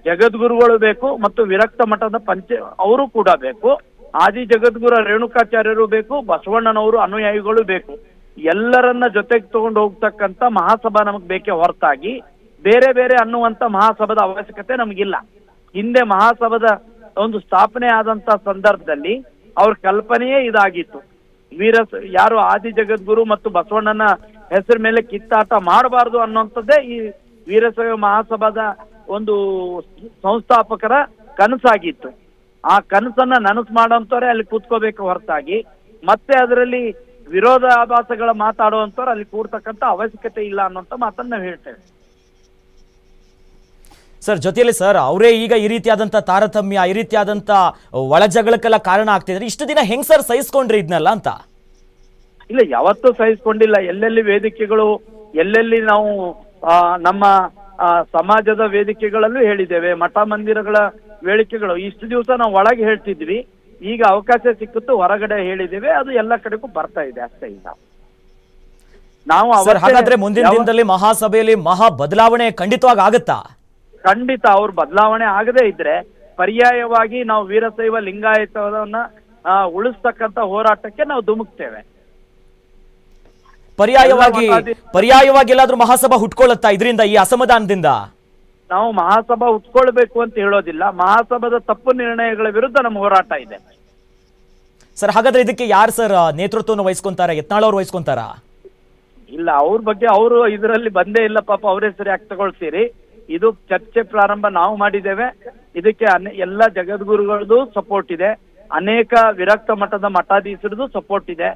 ಜಗದ್ಗುರುಗಳು ಬೇಕು ಮತ್ತು ವಿರಕ್ತ ಮಠದ ಪಂಚ ಅವರು ಕೂಡ ಬೇಕು. ಆದಿ ಜಗದ್ಗುರು ರೇಣುಕಾಚಾರ್ಯರು ಬೇಕು, ಬಸವಣ್ಣನವರು ಅನುಯಾಯಿಗಳು ಬೇಕು. ಎಲ್ಲರನ್ನ ಜೊತೆಗೆ ತಗೊಂಡು ಹೋಗ್ತಕ್ಕಂತ ಮಹಾಸಭಾ ನಮಗ್ ಬೇಕೇ ಹೊರತಾಗಿ ಬೇರೆ ಬೇರೆ ಅನ್ನುವಂತ ಮಹಾಸಭಾದ ಅವಶ್ಯಕತೆ ನಮಗಿಲ್ಲ. ಹಿಂದೆ ಮಹಾಸಭಾದ ಒಂದು ಸ್ಥಾಪನೆ ಆದಂತ ಸಂದರ್ಭದಲ್ಲಿ ಅವ್ರ ಕಲ್ಪನೆಯೇ ಇದಾಗಿತ್ತು. ವೀರ ಯಾರು ಆದಿ ಜಗದ್ಗುರು ಮತ್ತು ಬಸವಣ್ಣನ ಹೆಸರು ಮೇಲೆ ಕಿತ್ತಾಟ ಮಾಡಬಾರದು ಅನ್ನುವಂಥದ್ದೇ ಈ ವೀರಶೈವ ಮಹಾಸಭಾದ ಒಂದು ಸಂಸ್ಥಾಪಕರ ಕನಸಾಗಿತ್ತು. ಆ ಕನಸನ್ನ ನನಸು ಮಾಡೋಂಥವ್ರೆ ಅಲ್ಲಿ ಕೂತ್ಕೋಬೇಕು ಹೊರತಾಗಿ. ಮತ್ತೆ ಅದರಲ್ಲಿ ವಿರೋಧಾಭಾಸಗಳ ಮಾತಾಡುವಂತವ್ರು ಅಲ್ಲಿ ಕೂರ್ತಕ್ಕಂಥ ಅವಶ್ಯಕತೆ ಇಲ್ಲ ಅನ್ನೋಂಥ ಮಾತನ್ನ ನಾವು ಹೇಳ್ತೇವೆ. ಸರ್ ಜೊತೆಯಲ್ಲಿ ಸರ್ ಅವರೇ ಈಗ ಈ ರೀತಿಯಾದಂಥ ತಾರತಮ್ಯ ಈ ರೀತಿಯಾದಂಥ ಒಳಜಗಳಕ್ಕೆಲ್ಲ ಕಾರಣ ಆಗ್ತಿದ್ರೆ. ಇಷ್ಟು ದಿನ ಹೆಂಗ್ ಸರ್ ಸಹಿಸ್ಕೊಂಡ್ರಿ ಇದನ್ನೆಲ್ಲ ಅಂತ? ಇಲ್ಲ ಯಾವತ್ತೂ ಸಹಿಸ್ಕೊಂಡಿಲ್ಲ. ಎಲ್ಲೆಲ್ಲಿ ವೇದಿಕೆಗಳು ಎಲ್ಲೆಲ್ಲಿ ನಾವು ನಮ್ಮ ಸಮಾಜದ ವೇದಿಕೆಗಳಲ್ಲೂ ಹೇಳಿದ್ದೇವೆ. ಮಠ ಮಂದಿರಗಳ ವೇದಿಕೆಗಳು ಇಷ್ಟು ದಿವಸ ನಾವು ಒಳಗೆ ಹೇಳ್ತಿದ್ವಿ. ಈಗ ಅವಕಾಶ ಸಿಕ್ಕುತ್ತು ಹೊರಗಡೆ ಹೇಳಿದ್ದೇವೆ. ಅದು ಎಲ್ಲ ಕಡೆಗೂ ಬರ್ತಾ ಇದೆ. ಅಷ್ಟೇ ಈಗ. ನಾವು ಹಾಗಾದ್ರೆ ಮುಂದಿನ ದಿನದಲ್ಲಿ ಮಹಾಸಭೆಯಲ್ಲಿ ಮಹಾ ಬದಲಾವಣೆ ಖಂಡಿತವಾಗಿ ಆಗುತ್ತಾ? ಖಂಡಿತ ಅವ್ರ ಬದಲಾವಣೆ ಆಗದೇ ಇದ್ರೆ ಪರ್ಯಾಯವಾಗಿ ನಾವು ವೀರಶೈವ ಲಿಂಗಾಯತವನ್ನ ಉಳಿಸ್ತಕ್ಕಂತ ಹೋರಾಟಕ್ಕೆ ನಾವು ಧುಮುಕ್ತೇವೆ. ಪರ್ಯಾಯವಾಗಿ ಪರ್ಯಾಯವಾಗಿ ಎಲ್ಲಾದ್ರೂ ಮಹಾಸಭಾ ಹುಟ್ಕೊಳ್ಳುತ್ತಾ ಇದರಿಂದ ಈ ಅಸಮಾಧಾನದಿಂದ? ನಾವು ಮಹಾಸಭಾ ಉಟ್ಕೊಳ್ಬೇಕು ಅಂತ ಹೇಳೋದಿಲ್ಲ. ಮಹಾಸಭಾದ ತಪ್ಪು ನಿರ್ಣಯಗಳ ವಿರುದ್ಧ ನಮ್ಮ ಹೋರಾಟ ಇದೆ. ಸರ್ ಹಾಗಾದ್ರೆ ಇದಕ್ಕೆ ಯಾರು ಸರ್ ನೇತೃತ್ವವನ್ನು ವಹಿಸ್ಕೊಂತಾರ? ಯತ್ನಾಳ್ ವಹಿಸ್ಕೊಂತಾರ? ಇಲ್ಲ ಅವ್ರ ಬಗ್ಗೆ ಅವರು ಇದರಲ್ಲಿ ಬಂದೇ ಇಲ್ಲ. ಪಾಪ ಅವರೇ ಹೆಸರು ಯಾಕೆ ತಗೊಳ್ತೀರಿ ಇದು ಚರ್ಚೆ ಪ್ರಾರಂಭ ನಾವು ಮಾಡಿದ್ದೇವೆ. ಇದಕ್ಕೆ ಎಲ್ಲ ಜಗದ್ಗುರುಗಳದ್ದು ಸಪೋರ್ಟ್ ಇದೆ. ಅನೇಕ ವಿರಕ್ತ ಮಠದ ಮಠಾಧೀಶರದು ಸಪೋರ್ಟ್ ಇದೆ.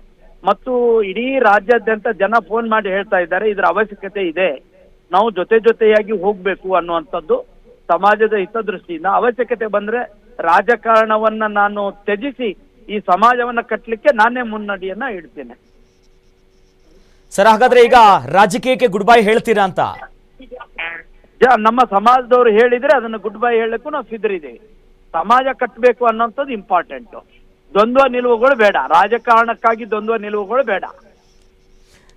ಮತ್ತು ಇಡೀ ರಾಜ್ಯಾದ್ಯಂತ ಜನ ಫೋನ್ ಮಾಡಿ ಹೇಳ್ತಾ ಇದ್ದಾರೆ. ಇದರ ಅವಶ್ಯಕತೆ ಇದೆ. ನಾವು ಜೊತೆ ಜೊತೆಯಾಗಿ ಹೋಗ್ಬೇಕು ಅನ್ನುವಂಥದ್ದು ಸಮಾಜದ ಹಿತದೃಷ್ಟಿಯಿಂದ ಅವಶ್ಯಕತೆ ಬಂದ್ರೆ ರಾಜಕಾರಣವನ್ನ ನಾನು ತ್ಯಜಿಸಿ ಈ ಸಮಾಜವನ್ನ ಕಟ್ಟಲಿಕ್ಕೆ ನಾನೇ ಮುನ್ನಡಿಯನ್ನ ಇಡ್ತೇನೆ. ಸರ್ ಹಾಗಾದ್ರೆ ಈಗ ರಾಜಕೀಯಕ್ಕೆ ಗುಡ್ ಬೈ ಹೇಳ್ತೀರಾ ಅಂತ? ನಮ್ಮ ಸಮಾಜದವರು ಹೇಳಿದ್ರೆ ಅದನ್ನ ಗುಡ್ ಬೈ ಹೇಳಕ್ಕೂ ನಾವು ಸಿದ್ಧರಿದ್ದೇವೆ. ಸಮಾಜ ಕಟ್ಟಬೇಕು ಅನ್ನೋಂಥದ್ದು ಇಂಪಾರ್ಟೆಂಟ್ ದ್ವಂದ್ವ ನಿಲುವುಗಳು ಬೇಡ. ರಾಜಕಾರಣಕ್ಕಾಗಿ ದ್ವಂದ್ವ ನಿಲುವುಗಳು ಬೇಡ.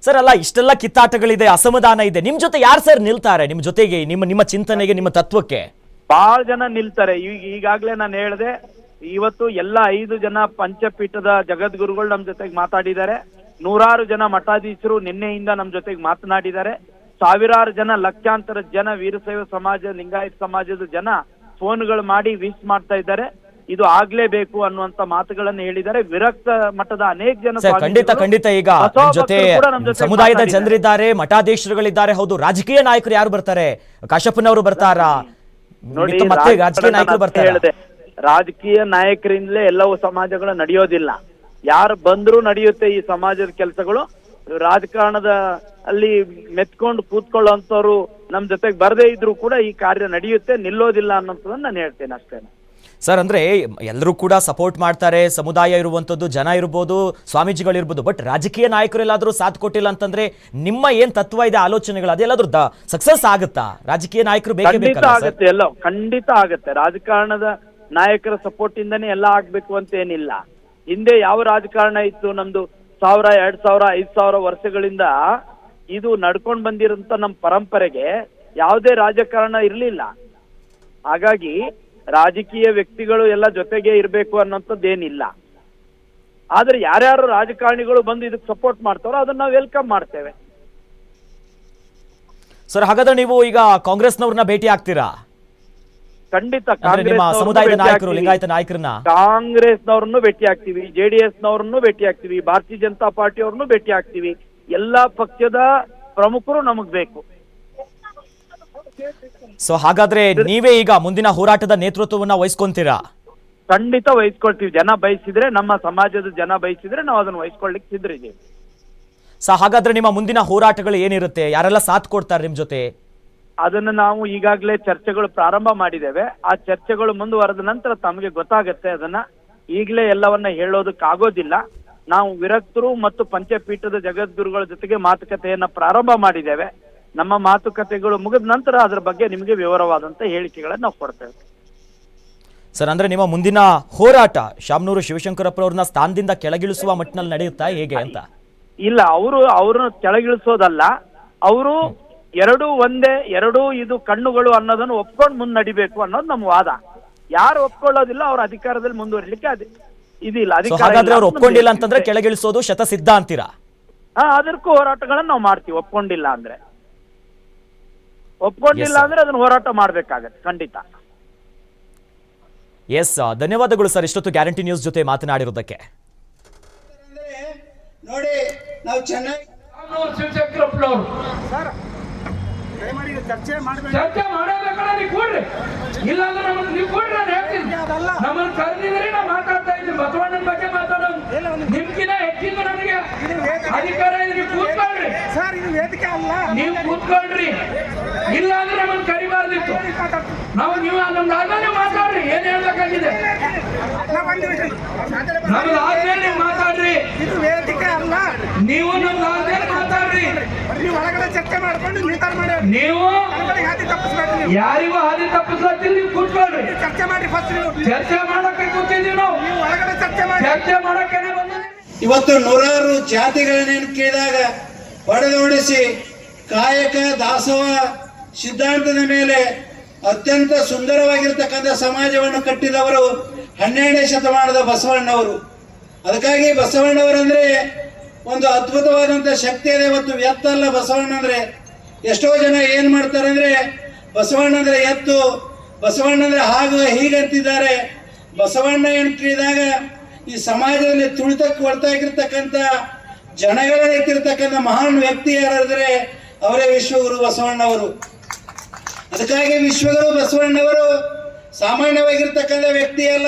ಸರ್ ಅಲ್ಲ, ಇಷ್ಟೆಲ್ಲ ಕಿತ್ತಾಟಗಳಿದೆ, ಅಸಮಾಧಾನ ಇದೆ. ನಿಮ್ ಜೊತೆ ಯಾರು ಸರ್ ನಿಲ್ತಾರೆ? ನಿಮ್ ಜೊತೆಗೆ, ನಿಮ್ಮ ನಿಮ್ಮ ಚಿಂತನೆಗೆ, ನಿಮ್ಮ ತತ್ವಕ್ಕೆ? ಬಹಳ ಜನ ನಿಲ್ತಾರೆ. ಈಗ ಈಗಾಗಲೇ ನಾನು ಹೇಳಿದೆ, ಇವತ್ತು ಎಲ್ಲ ಐದು ಜನ ಪಂಚಪೀಠದ ಜಗದ್ಗುರುಗಳು ನಮ್ಮ ಜೊತೆಗೆ ಮಾತಾಡಿದ್ದಾರೆ. ನೂರಾರು ಜನ ಮಠಾಧೀಶರು ನಿನ್ನೆಯಿಂದ ನಮ್ಮ ಜೊತೆಗೆ ಮಾತನಾಡಿದ್ದಾರೆ. ಸಾವಿರಾರು ಜನ ಲಕ್ಷಾಂತರ ಜನ ವೀರಶೈವ ಸಮಾಜ, ಲಿಂಗಾಯತ್ ಸಮಾಜದ ಜನ ಫೋನ್ಗಳು ಮಾಡಿ ವಿಶ್ ಮಾಡ್ತಾ ಇದ್ದಾರೆ. ಇದು ಆಗ್ಲೇಬೇಕು ಅನ್ನುವಂತ ಮಾತುಗಳನ್ನು ಹೇಳಿದರೆ ವಿರಕ್ತ ಮಠದ ಅನೇಕ ಜನ ಖಂಡಿತ ಖಂಡಿತ ಈಗ ಜೊತೆ ಸಮುದಾಯದ. ಜನರಿದ್ದಾರೆ ಮಠಾಧೀಶರುಗಳಿದ್ದಾರೆ ಹೌದು. ರಾಜಕೀಯ ನಾಯಕರು ಯಾರು ಬರ್ತಾರೆ? ಕಾಶಪ್ಪನವರು ಬರ್ತಾರಾ? ನೋಡಿ ರಾಜಕೀಯ ನಾಯಕರು ಬರ್ತಾರೆ? ಹೇಳಿದೆ. ರಾಜಕೀಯ ನಾಯಕರಿಂದಲೇ ಎಲ್ಲವೂ ಸಮಾಜಗಳು ನಡೆಯೋದಿಲ್ಲ. ಯಾರು ಬಂದ್ರೂ ನಡೆಯುತ್ತೆ ಈ ಸಮಾಜದ ಕೆಲಸಗಳು. ರಾಜಕಾರಣದ ಅಲ್ಲಿ ಮೆತ್ಕೊಂಡು ಕೂತ್ಕೊಳ್ಳುವಂತವ್ರು ನಮ್ ಜೊತೆಗೆ ಬರದೇ ಇದ್ರು ಕೂಡ ಈ ಕಾರ್ಯ ನಡೆಯುತ್ತೆ ನಿಲ್ಲೋದಿಲ್ಲ ಅನ್ನೋದನ್ನ ನಾನು ಹೇಳ್ತೇನೆ ಅಷ್ಟೇ. ಸರ್ ಅಂದ್ರೆ ಎಲ್ಲರೂ ಕೂಡ ಸಪೋರ್ಟ್ ಮಾಡ್ತಾರೆ ಸಮುದಾಯ ಇರುವಂತದ್ದು ಜನ ಇರ್ಬೋದು ಸ್ವಾಮೀಜಿಗಳಿರ್ಬೋದು ಬಟ್ ರಾಜಕೀಯ ನಾಯಕರು ಎಲ್ಲಾದ್ರೂ ಸಾಥ್ ಕೊಟ್ಟಿಲ್ಲ ಅಂತಂದ್ರೆ ನಿಮ್ಮ ಏನ್ ತತ್ವ ಇದೆ ಆಲೋಚನೆಗಳು ಅದೆಲ್ಲಾದ್ರೂ ಸಕ್ಸಸ್ ಆಗುತ್ತಾ? ರಾಜಕೀಯ ನಾಯಕರು ಬೇಕೇ ಖಂಡಿತ ಆಗುತ್ತೆ ಎಲ್ಲ ಖಂಡಿತ ಆಗುತ್ತೆ. ರಾಜಕಾರಣದ ನಾಯಕರ ಸಪೋರ್ಟ್ ಇಂದನೇ ಎಲ್ಲ ಆಗ್ಬೇಕು ಅಂತ ಏನಿಲ್ಲ. ಹಿಂದೆ ಯಾವ ರಾಜಕಾರಣ ಇತ್ತು ನಮ್ದು ಸಾವಿರ ಎರಡ್ ಸಾವಿರ ಐದ್ ಸಾವಿರ ವರ್ಷಗಳಿಂದ ಇದು ನಡ್ಕೊಂಡ್ ಬಂದಿರಂತ ನಮ್ಮ ಪರಂಪರೆಗೆ ಯಾವುದೇ ರಾಜಕಾರಣ ಇರ್ಲಿಲ್ಲ. ಹಾಗಾಗಿ ರಾಜಕೀಯ ವ್ಯಕ್ತಿಗಳು ಎಲ್ಲ ಜೊತೆಗೆ ಇರಬೇಕು ಅನ್ನೋಂಥದ್ದೇನಿಲ್ಲ. ಆದ್ರೆ ಯಾರ್ಯಾರು ರಾಜಕಾರಣಿಗಳು ಬಂದು ಇದಕ್ಕೆ ಸಪೋರ್ಟ್ ಮಾಡ್ತಾರೋ ಅದನ್ನ ನಾವು ವೆಲ್ಕಮ್ ಮಾಡ್ತೇವೆ. ಸರ್ ಹಾಗಾದ್ರೆ ನೀವು ಈಗ ಕಾಂಗ್ರೆಸ್ನವ್ರನ್ನ ಭೇಟಿ ಆಗ್ತೀರಾ? ಖಂಡಿತ ಸಮುದಾಯದ ಭೇಟಿ ನಾಯಕರು. ಲಿಂಗಾಯತ ನಾಯಕರನ್ನ? ಕಾಂಗ್ರೆಸ್ನವ್ರನ್ನು ಭೇಟಿ ಆಗ್ತೀವಿ. ಜೆಡಿಎಸ್ ನವ್ರನ್ನು ಭೇಟಿ ಆಗ್ತೀವಿ. ಭಾರತೀಯ ಜನತಾ ಪಾರ್ಟಿ ಅವ್ರನ್ನು ಭೇಟಿ ಆಗ್ತೀವಿ. ಎಲ್ಲಾ ಪಕ್ಷದ ಪ್ರಮುಖರು ನಮಗ್ ಬೇಕು. ಸೊ ಹಾಗಾದ್ರೆ ನೀವೇ ಈಗ ಮುಂದಿನ ಹೋರಾಟದ ನೇತೃತ್ವವನ್ನ ವಹಿಸ್ಕೊಂತೀರಾ? ಖಂಡಿತ ವಹಿಸ್ಕೊಳ್ತೀವಿ. ಜನ ಬಯಸಿದ್ರೆ ನಮ್ಮ ಸಮಾಜದ ಜನ ಬಯಸಿದ್ರೆ ನಾವು ಅದನ್ನ ವಹಿಸ್ಕೊಳ್ಲಿಕ್ಕೆ ಸಿದ್ಧರಿದ್ದೀವಿ. ಸೊ ಹಾಗಾದ್ರೆ ನಿಮ್ಮ ಮುಂದಿನ ಹೋರಾಟಗಳು ಏನಿರುತ್ತೆ? ಯಾರೆಲ್ಲ ಸಾಥ್ ಕೊಡ್ತಾರೆ ನಿಮ್ ಜೊತೆ? ಅದನ್ನ ನಾವು ಈಗಾಗಲೇ ಚರ್ಚೆಗಳು ಪ್ರಾರಂಭ ಮಾಡಿದ್ದೇವೆ. ಆ ಚರ್ಚೆಗಳು ಮುಂದುವರೆದ ನಂತರ ತಮಗೆ ಗೊತ್ತಾಗತ್ತೆ ಅದನ್ನ. ಈಗಲೇ ಎಲ್ಲವನ್ನ ಹೇಳೋದಕ್ಕಾಗೋದಿಲ್ಲ ನಾವು ವಿರಕ್ತರು ಮತ್ತು ಪಂಚಪೀಠದ ಜಗದ್ಗುರುಗಳ ಜೊತೆಗೆ ಮಾತುಕತೆಯನ್ನ ಪ್ರಾರಂಭ ಮಾಡಿದ್ದೇವೆ. ನಮ್ಮ ಮಾತುಕತೆಗಳು ಮುಗಿದ ನಂತರ ಅದರ ಬಗ್ಗೆ ನಿಮಗೆ ವಿವರವಾದಂತ ಹೇಳಿಕೆಗಳನ್ನು ನಾವು ಕೊಡ್ತೇವೆ. ಸರ್ ಅಂದ್ರೆ ನಿಮ್ಮ ಮುಂದಿನ ಹೋರಾಟ ಶಾಮನೂರು ಶಿವಶಂಕರಪ್ಪರವ್ರನ್ನ ಸ್ಥಾನದಿಂದ ಕೆಳಗಿಳಿಸುವ ಮಟ್ಟಿನಲ್ಲಿ ನಡೆಯುತ್ತಾ ಹೇಗೆ ಅಂತ? ಇಲ್ಲ ಅವರು ಅವ್ರನ್ನ ಕೆಳಗಿಳಿಸೋದಲ್ಲ ಅವರು ಎರಡು ಒಂದೇ ಎರಡು ಇದು ಕಣ್ಣುಗಳು ಅನ್ನೋದನ್ನು ಒಪ್ಕೊಂಡು ಮುನ್ನಡಿಬೇಕು ನಡಿಬೇಕು ಅನ್ನೋದು ನಮ್ಮ ವಾದ. ಯಾರು ಒಪ್ಕೊಳ್ಳೋದಿಲ್ಲ ಅವ್ರ ಅಧಿಕಾರದಲ್ಲಿ ಮುಂದುವರಿಲಿಕ್ಕೆ ಅದೇ ಇದಿಲ್ಲ ಹಾಗಾದ್ರೆ ಅವ್ರು ಒಪ್ಕೊಂಡಿಲ್ಲ ಅಂತಂದ್ರೆ. ಕೆಳಗಿಳಿಸೋದು ಶತಸಿದ್ಧ ಅಂತೀರಾ? ಹಾ ಅದಕ್ಕೂ ಹೋರಾಟಗಳನ್ನ ನಾವು ಮಾಡ್ತೀವಿ ಒಪ್ಕೊಂಡಿಲ್ಲ ಅಂದ್ರೆ. ಒಪ್ಕೊಂಡಿಲ್ಲ ಅಂದ್ರೆ ಅದನ್ನ ಹೋರಾಟ ಮಾಡ್ಬೇಕಾಗತ್ತೆ ಖಂಡಿತ. ಎಸ್ ಧನ್ಯವಾದಗಳು ಸರ್ ಇಷ್ಟೊತ್ತು ಗ್ಯಾರಂಟಿ ನ್ಯೂಸ್ ಜೊತೆ ಮಾತನಾಡಿರೋದಕ್ಕೆ. ಅಂದ್ರೆ ನೋಡಿ ನಾವು ಚೆನ್ನಾಗಿ ಚರ್ಚೆ ಮಾತಾಡ್ತಾ ಇದ್ದೀನಿ ಬಸವಣ್ಣನ ಬಗ್ಗೆ ಮಾತಾಡೋದು. ನಿಮ್ಗಿನ ಹೆಚ್ಚಿನ ನನಗೆ ಅಧಿಕಾರ ಸರ್ ಇದು ವೇದಿಕೆ ಅಲ್ಲ. ನೀವು ಕೂತ್ಕೊಳ್ರಿ. ಇಲ್ಲ ಅಂದ್ರೆ ನಮ್ಮನ್ನು ಕರಿಬಾರ್ದಿತ್ತು. ನಾವು ನೀವು ನಮ್ದು ಆದ್ಮೇಲೆ ಮಾತಾಡ್ರಿ. ಏನ್ ಹೇಳ್ಬೇಕಾಗಿದೆ. ನಮ್ದು ಆದ್ಮೇಲೆ ನೀವು ಮಾತಾಡ್ರಿ. ಇದು ವೇದಿಕೆ ಅಲ್ಲ. ನೀವು ನಮ್ದು ಆದ್ಮೇಲೆ ಮಾತಾಡ್ರಿ. ನೀವು ಒಳಗಡೆ ಚರ್ಚೆ ಮಾಡ್ಕೊಂಡು ನಿರ್ಧಾರ ಮಾಡಿ. ನೀವು ಹಾದಿ ತಪ್ಪಿಸ್ಬೇಕು ಯಾರಿಗೂ ಹಾದಿ ತಪ್ಪಿಸ್ಲತ್ತಿಲ್ಲ ನೀವು ಕೂತ್ಕೊಳ್ರಿ. ಚರ್ಚೆ ಮಾಡಿ ಫಸ್ಟ್ ನೀವು. ಚರ್ಚೆ ಮಾಡಕ್ಕೆ ಕೂತಿದ್ದೀವಿ ನಾವು. ನೀವು ಒಳಗಡೆ ಚರ್ಚೆ ಮಾಡಿ. ಚರ್ಚೆ ಮಾಡಕ್ಕೆ ಇವತ್ತು ನೂರಾರು ಜಾತಿಗಳನ್ನೇನು ಕೇಳಿದಾಗ ಹೊಡೆದೋಡಿಸಿ ಕಾಯಕ ದಾಸವ ಸಿದ್ಧಾಂತದ ಮೇಲೆ ಅತ್ಯಂತ ಸುಂದರವಾಗಿರ್ತಕ್ಕಂಥ ಸಮಾಜವನ್ನು ಕಟ್ಟಿದವರು ಹನ್ನೆರಡನೇ ಶತಮಾನದ ಬಸವಣ್ಣವರು. ಅದಕ್ಕಾಗಿ ಬಸವಣ್ಣವರಂದ್ರೆ ಒಂದು ಅದ್ಭುತವಾದಂಥ ಶಕ್ತಿ ಇದೆ ವ್ಯಕ್ತ ಅಲ್ಲ ಬಸವಣ್ಣ ಅಂದ್ರೆ. ಎಷ್ಟೋ ಜನ ಏನು ಮಾಡ್ತಾರೆ ಅಂದ್ರೆ, ಬಸವಣ್ಣ ಅಂದ್ರೆ ಎತ್ತು, ಬಸವಣ್ಣ ಅಂದ್ರೆ ಹಾಗು ಹೀಗಂತಿದ್ದಾರೆ ಬಸವಣ್ಣ ಕೇಳಿದಾಗ ಈ ಸಮಾಜದಲ್ಲಿ ತುಳಿತಕ್ಕೆ ಹೊರತಾಗಿರ್ತಕ್ಕಂಥ ಜನಗಳನ್ನ ಎತ್ತಿರ್ತಕ್ಕಂಥ ಮಹಾನ್ ವ್ಯಕ್ತಿ ಯಾರಾದ್ರೆ ಅವರೇ ವಿಶ್ವಗುರು ಬಸವಣ್ಣವರು. ಅದಕ್ಕಾಗಿ ವಿಶ್ವಗುರು ಬಸವಣ್ಣವರು ಸಾಮಾನ್ಯವಾಗಿರ್ತಕ್ಕಂಥ ವ್ಯಕ್ತಿ ಅಲ್ಲ.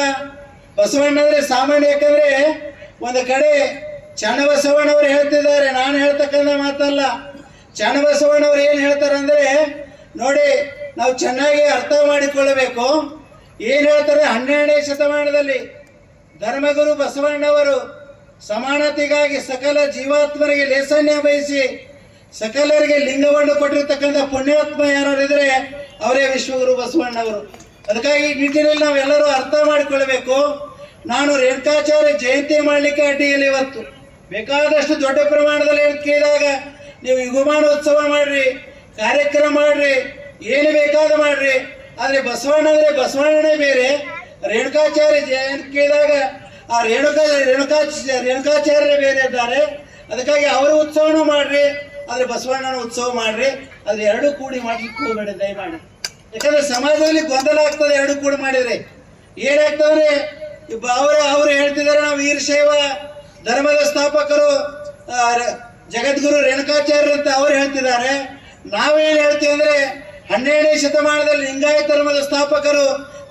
ಬಸವಣ್ಣ ಅಂದ್ರೆ ಸಾಮಾನ್ಯ ಯಾಕಂದ್ರೆ ಒಂದು ಕಡೆ ಚನ್ನಬಸವಣ್ಣವರು ಹೇಳ್ತಿದ್ದಾರೆ, ನಾನು ಹೇಳ್ತಕ್ಕಂಥ ಮಾತಲ್ಲ. ಚನ್ನಬಸವಣ್ಣವ್ರು ಏನು ಹೇಳ್ತಾರೆ ಅಂದ್ರೆ ನೋಡಿ, ನಾವು ಚೆನ್ನಾಗಿ ಅರ್ಥ ಮಾಡಿಕೊಳ್ಳಬೇಕು. ಏನು ಹೇಳ್ತಾರೆ? ಹನ್ನೆರಡನೇ ಶತಮಾನದಲ್ಲಿ ಧರ್ಮಗುರು ಬಸವಣ್ಣವರು ಸಮಾನತೆಗಾಗಿ ಸಕಲ ಜೀವಾತ್ಮರಿಗೆ ಲೇಸನ್ಯ ಬಯಸಿ ಸಕಲರಿಗೆ ಲಿಂಗವನ್ನು ಕೊಟ್ಟಿರ್ತಕ್ಕಂಥ ಪುಣ್ಯಾತ್ಮ ಯಾರಿದ್ರೆ ಅವರೇ ವಿಶ್ವಗುರು ಬಸವಣ್ಣವರು. ಅದಕ್ಕಾಗಿ ಈ ನಿಟ್ಟಿನಲ್ಲಿ ನಾವೆಲ್ಲರೂ ಅರ್ಥ ಮಾಡಿಕೊಳ್ಬೇಕು ನಾನು ರೇಣುಕಾಚಾರ್ಯ ಜಯಂತಿ ಮಾಡಲಿಕ್ಕೆ ಅಡ್ಡಿಯಲ್ಲಿ ಇವತ್ತು. ಬೇಕಾದಷ್ಟು ದೊಡ್ಡ ಪ್ರಮಾಣದಲ್ಲಿ ಕೇಳಿದಾಗ ನೀವು ಯುಗಮಾನೋತ್ಸವ ಮಾಡ್ರಿ, ಕಾರ್ಯಕ್ರಮ ಮಾಡ್ರಿ, ಏನು ಬೇಕಾದ ಮಾಡ್ರಿ. ಆದರೆ ಬಸವಣ್ಣ ಅಂದರೆ ಬಸವಣ್ಣನೇ ಬೇರೆ. ರೇಣುಕಾಚಾರ್ಯ ಜಯಂತಿ ಕೇಳಿದಾಗ ಆ ರೇಣುಕಾ ರೇಣುಕಾ ರೇಣುಕಾಚಾರ್ಯರೇ ಬೇರೆ ಇದ್ದಾರೆ. ಅದಕ್ಕಾಗಿ ಅವರು ಉತ್ಸವನೂ ಮಾಡ್ರಿ, ಆದರೆ ಬಸವಣ್ಣನ ಉತ್ಸವ ಮಾಡ್ರಿ. ಅದ್ರ ಎರಡೂ ಕೂಡಿ ಮಾಡ್ಲಿಕ್ಕೆ ಹೋಗಬೇಡಿ ದಯಮಾಡಿ. ಯಾಕಂದ್ರೆ ಸಮಾಜದಲ್ಲಿ ಗೊಂದಲ ಆಗ್ತದೆ ಎರಡು ಕೂಡಿ ಮಾಡಿದ್ರೆ. ಏನಾಗ್ತವ್ರೆ ಅವರು ಅವರು ಹೇಳ್ತಿದ್ದಾರೆ ನಾವು ವೀರಶೈವ ಧರ್ಮದ ಸ್ಥಾಪಕರು ಜಗದ್ಗುರು ರೇಣುಕಾಚಾರ್ಯ ಅಂತ ಅವ್ರು ಹೇಳ್ತಿದ್ದಾರೆ. ನಾವೇನು ಹೇಳ್ತೀವಿ ಅಂದ್ರೆ, ಹನ್ನೆರಡನೇ ಶತಮಾನದಲ್ಲಿ ಲಿಂಗಾಯತ ಧರ್ಮದ ಸ್ಥಾಪಕರು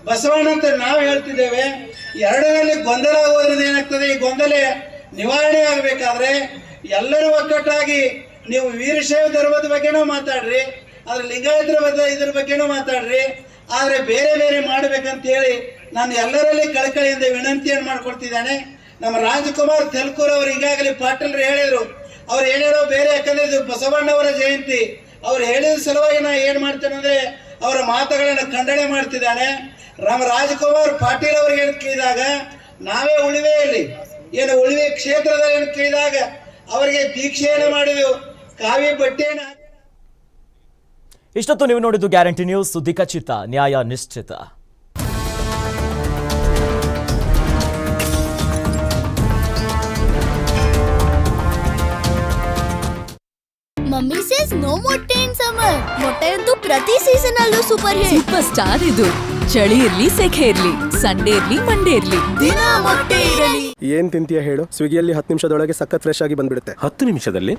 ಬಸವಣ್ಣ ಅಂತ ನಾವು ಹೇಳ್ತಿದ್ದೇವೆ, ಎರಡರಲ್ಲಿ ಗೊಂದಲ ಆಗೋದ್ರಿಂದ ಏನಾಗ್ತದೆ? ಈ ಗೊಂದಲ ನಿವಾರಣೆ ಆಗಬೇಕಾದ್ರೆ ಎಲ್ಲರೂ ಒಕ್ಕಟ್ಟಾಗಿ ನೀವು ವೀರಶೈವ ಧರ್ಮದ ಬಗ್ಗೆನೂ ಮಾತಾಡ್ರಿ, ಆದ್ರೆ ಲಿಂಗಾಯತರ ಇದ್ರ ಬಗ್ಗೆನೂ ಮಾತಾಡ್ರಿ, ಆದರೆ ಬೇರೆ ಬೇರೆ ಮಾಡ್ಬೇಕಂತ ಹೇಳಿ ನಾನು ಎಲ್ಲರಲ್ಲಿ ಕಳಕಳಿಯಿಂದ ವಿನಂತಿಯನ್ನು ಮಾಡ್ಕೊಡ್ತಿದ್ದಾನೆ. ನಮ್ಮ ರಾಜಕುಮಾರ್ ತೆಲ್ಕೂರ್ ಅವರು ಈಗಾಗಲೇ ಪಾಟೀಲ್ರು ಹೇಳಿದ್ರು, ಅವ್ರು ಹೇಳಿರೋ ಬೇರೆ ಯಾಕಂದ್ರೆ ಇದು ಬಸವಣ್ಣವರ ಜಯಂತಿ, ಅವ್ರು ಹೇಳಿದ ಸಲುವಾಗಿ ನಾ ಏನು ಮಾಡ್ತೇನೆ ಅಂದ್ರೆ ಅವರ ಮಾತುಗಳನ್ನು ಖಂಡನೆ ಮಾಡ್ತಿದ್ದಾನೆ. ನಮ್ಮ ರಾಜಕುಮಾರ್ ಪಾಟೀಲ್ ಅವ್ರಿಗೆ ಏನು ಕೇಳಿದಾಗ, ನಾವೇ ಉಳಿವೆಯಲ್ಲಿ ಏನು ಉಳಿವೆ ಕ್ಷೇತ್ರದಲ್ಲಿ ಏನು ಕೇಳಿದಾಗ, ಅವರಿಗೆ ದೀಕ್ಷೆಯನ್ನು ಮಾಡಿದೆವು. ಕಾವಿ ಬಟ್ಟೆಯನ್ನು ಇಷ್ಟೊತ್ತು ನೀವು ನೋಡಿದ್ದು ಗ್ಯಾರಂಟಿ ನ್ಯೂಸ್, ಸುದ್ದಿ ಖಚಿತ, ನ್ಯಾಯ ನಿಶ್ಚಿತ. ಮಮ್ಮಿ ಸೇಸ್ ನೋ ಮೊಟ್ಟೆ ಇನ್ ಸಮರ್ ಮೊಟ್ಟೆ ಅಂತ ಪ್ರತಿ ಸೀಸನ್ ಅಲ್ಲೂ ಸೂಪರ್ ಹಿಟ್ ಸೂಪರ್ ಸ್ಟಾರ್ ಇದು. ಚಳಿ ಇರ್ಲಿ ಸೆಖೆ ಇರ್ಲಿ ಸಂಡೇ ಇರ್ಲಿ ಮಂಡೇ ಇರ್ಲಿ. ದಿನ ಮೊಟ್ಟೆ ಇರಲಿ. ಏನ್ ತಿಂತೀಯ ಹೇಳು? ಸ್ವಿಗ್ಗಿಯಲ್ಲಿ ಹತ್ತು ನಿಮಿಷದೊಳಗೆ ಸಖತ್ ಫ್ರೆಶ್ ಆಗಿ ಬಂದ್ಬಿಡುತ್ತೆ. ಹತ್ತು ನಿಮಿಷದಲ್ಲಿ?